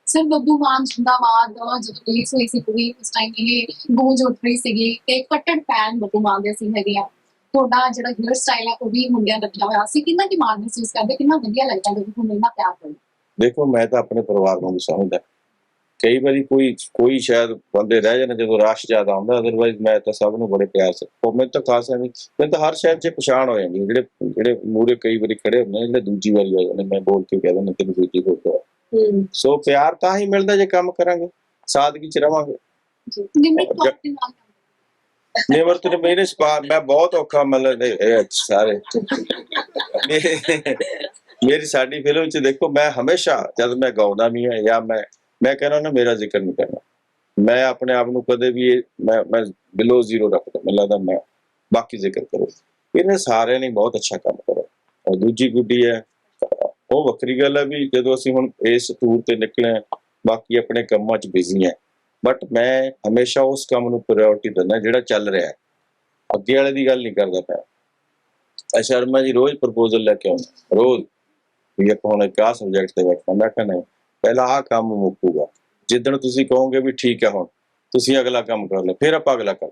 ਸਰ, ਬੱਬੂ ਮਾਨ ਜਿੰਦਾਬਾਦ ਜਦੋਂ ਰਿਲੀਜ਼ ਹੋਈ ਸੀ ਪੂਰੀ ਉਸ ਟਾਈਮ ਇਹ ਗੂੰਜ ਉੱਠ ਰਹੀ ਸੀਗੀ ਤੇ ਕੱਟੜ ਫੈਨ ਬੱਬੂ ਮਾਨ ਦੇ ਸੀ ਹੈਗੇ ਆ ਤੁਹਾਡਾ ਜਿਹੜਾ ਹੇਅਰ ਸਟਾਈਲ ਹੈ ਉਹ ਵੀ ਮੁੰਡਿਆਂ ਦਾ ਰੱਖਿਆ ਹੋਇਆ ਸੀ। ਕਿੰਨਾ ਡਿਮਾਂਡ ਮਹਿਸੂਸ ਕਰਦੇ, ਕਿੰਨਾ ਵਧੀਆ ਲੱਗਦਾ ਜਦੋਂ ਤੁਹਾਨੂੰ ਇੰਨਾ ਪਿਆਰ ਕਰਦੇ
ਦੇਖੋ, ਮੈਂ ਤਾਂ ਆਪਣੇ ਪਰਿਵਾਰ ਨੂੰ ਵੀ ਸਮਝਦਾ। ਕਈ ਵਾਰੀ ਕੋਈ ਕੋਈ ਸ਼ਾਇਦ ਬੰਦੇ ਰਹਿ ਜਾਂਦੇ, ਜਦੋਂ ਰਸ਼ ਜ਼ਿਆਦਾ ਹੁੰਦਾ ਅਦਰਵਾਈਜ਼ ਮੈਂ ਤਾਂ ਸਭ ਨੂੰ ਬੜੇ ਪਿਆਰ ਸੇ, ਉਹ ਮੈਨੂੰ ਤਾਂ ਖਾਸ ਐਵੇਂ, ਮੈਨੂੰ ਤਾਂ ਹਰ ਸ਼ਹਿਰ 'ਚ ਪਛਾਣ ਹੋ ਜਾਂਦੀ ਹੈ। ਜਿਹੜੇ ਜਿਹੜੇ ਮੂਰੇ ਕਈ ਵਾਰੀ ਖੜੇ ਹੁੰਦੇ ਨੇ, ਜਿਹੜੇ ਦੂਜੀ ਵਾਰੀ ਆ ਜਾਂਦੇ ਮੈਂ ਬੋਲ ਕੇ ਕਹਿ ਦਿੰਦਾ, ਤੈਨੂੰ ਦੂਜੀ ਬੋਲ ਸੋ ਪਿਆਰ ਤਾਂ ਹੀ ਮਿਲਦਾ ਜੇ ਕੰਮ ਕਰਾਂਗੇ ਸਾਦਗੀ 'ਚ ਰਵਾਂਗੇ।
ਨਿਮਰਤ ਕੌਰ ਦੇ ਨਾਲ
ਨਿਵਰਤ ਨੇ ਮੇਰੇ ਸਪਾ ਮੈਂ ਬਹੁਤ ਔਖਾ ਮਤਲਬ ਇਹ ਸਾਰੇ। ਮੇਰੇ- ਸਾਡੀ ਫਿਲਮ 'ਚ ਦੇਖੋ ਮੈਂ ਹਮੇਸ਼ਾ ਜਦ ਮੈਂ ਗਾਉਂਦਾ ਵੀ ਹਾਂ ਜਾਂ ਮੈਂ ਮੈਂ ਕਹਿੰਦਾ ਨਾ ਮੇਰਾ ਜ਼ਿਕਰ ਨਹੀਂ ਕਰਨਾ। ਮੈਂ ਆਪਣੇ ਆਪ ਨੂੰ ਕਦੇ ਵੀ ਮੈਂ ਮੈਂ ਬਿਲੋ ਜ਼ੀਰੋ ਰੱਖਦਾ ਮੈਨੂੰ ਲੱਗਦਾ ਮੈਂ ਬਾਕੀ ਜ਼ਿਕਰ ਕਰੋ ਇਹਨੇ ਸਾਰਿਆਂ ਨੇ ਬਹੁਤ ਅੱਛਾ ਕੰਮ ਕਰਿਆ। ਔਰ ਦੂਜੀ ਗੁੱਡੀ ਹੈ ਉਹ ਵੱਖਰੀ ਗੱਲ ਹੈ ਵੀ ਜਦੋਂ ਅਸੀਂ ਹੁਣ ਇਸ ਟੂਰ ਤੇ ਨਿਕਲੇ ਹਾਂ, ਬਾਕੀ ਆਪਣੇ ਕੰਮਾਂ 'ਚ ਬਿਜ਼ੀ ਹੈ। ਬਟ ਮੈਂ ਹਮੇਸ਼ਾ ਉਸ ਕੰਮ ਨੂੰ ਪ੍ਰਾਇੋਰਟੀ ਦਿੰਦਾ ਜਿਹੜਾ ਚੱਲ ਰਿਹਾ ਹੈ। ਅੱਗੇ ਵਾਲੇ ਦੀ ਗੱਲ ਨਹੀਂ ਕਰਦਾ ਪਿਆ। ਅ ਸ਼ਰਮਾ ਜੀ ਰੋਜ਼ ਪ੍ਰਪੋਜ਼ਲ ਲੈ ਕੇ ਆਉਂਦਾ ਰੋਜ਼। ਵੀ ਆਪਾਂ ਹੁਣ ਇੱਕ ਆਹ ਸਬਜੈਕਟ ਤੇ ਬੈਠਣਾ ਮੈਂ ਕਹਿੰਦਾ ਨਹੀਂ ਪਹਿਲਾਂ ਆਹ ਕੰਮ ਮੁੱਕੂਗਾ। ਜਿੱਦਣ ਤੁਸੀਂ ਕਹੋਗੇ ਵੀ ਠੀਕ ਹੈ ਹੁਣ ਤੁਸੀਂ ਅਗਲਾ ਕੰਮ ਕਰ ਲਓ ਫਿਰ ਆਪਾਂ ਅਗਲਾ ਕਰ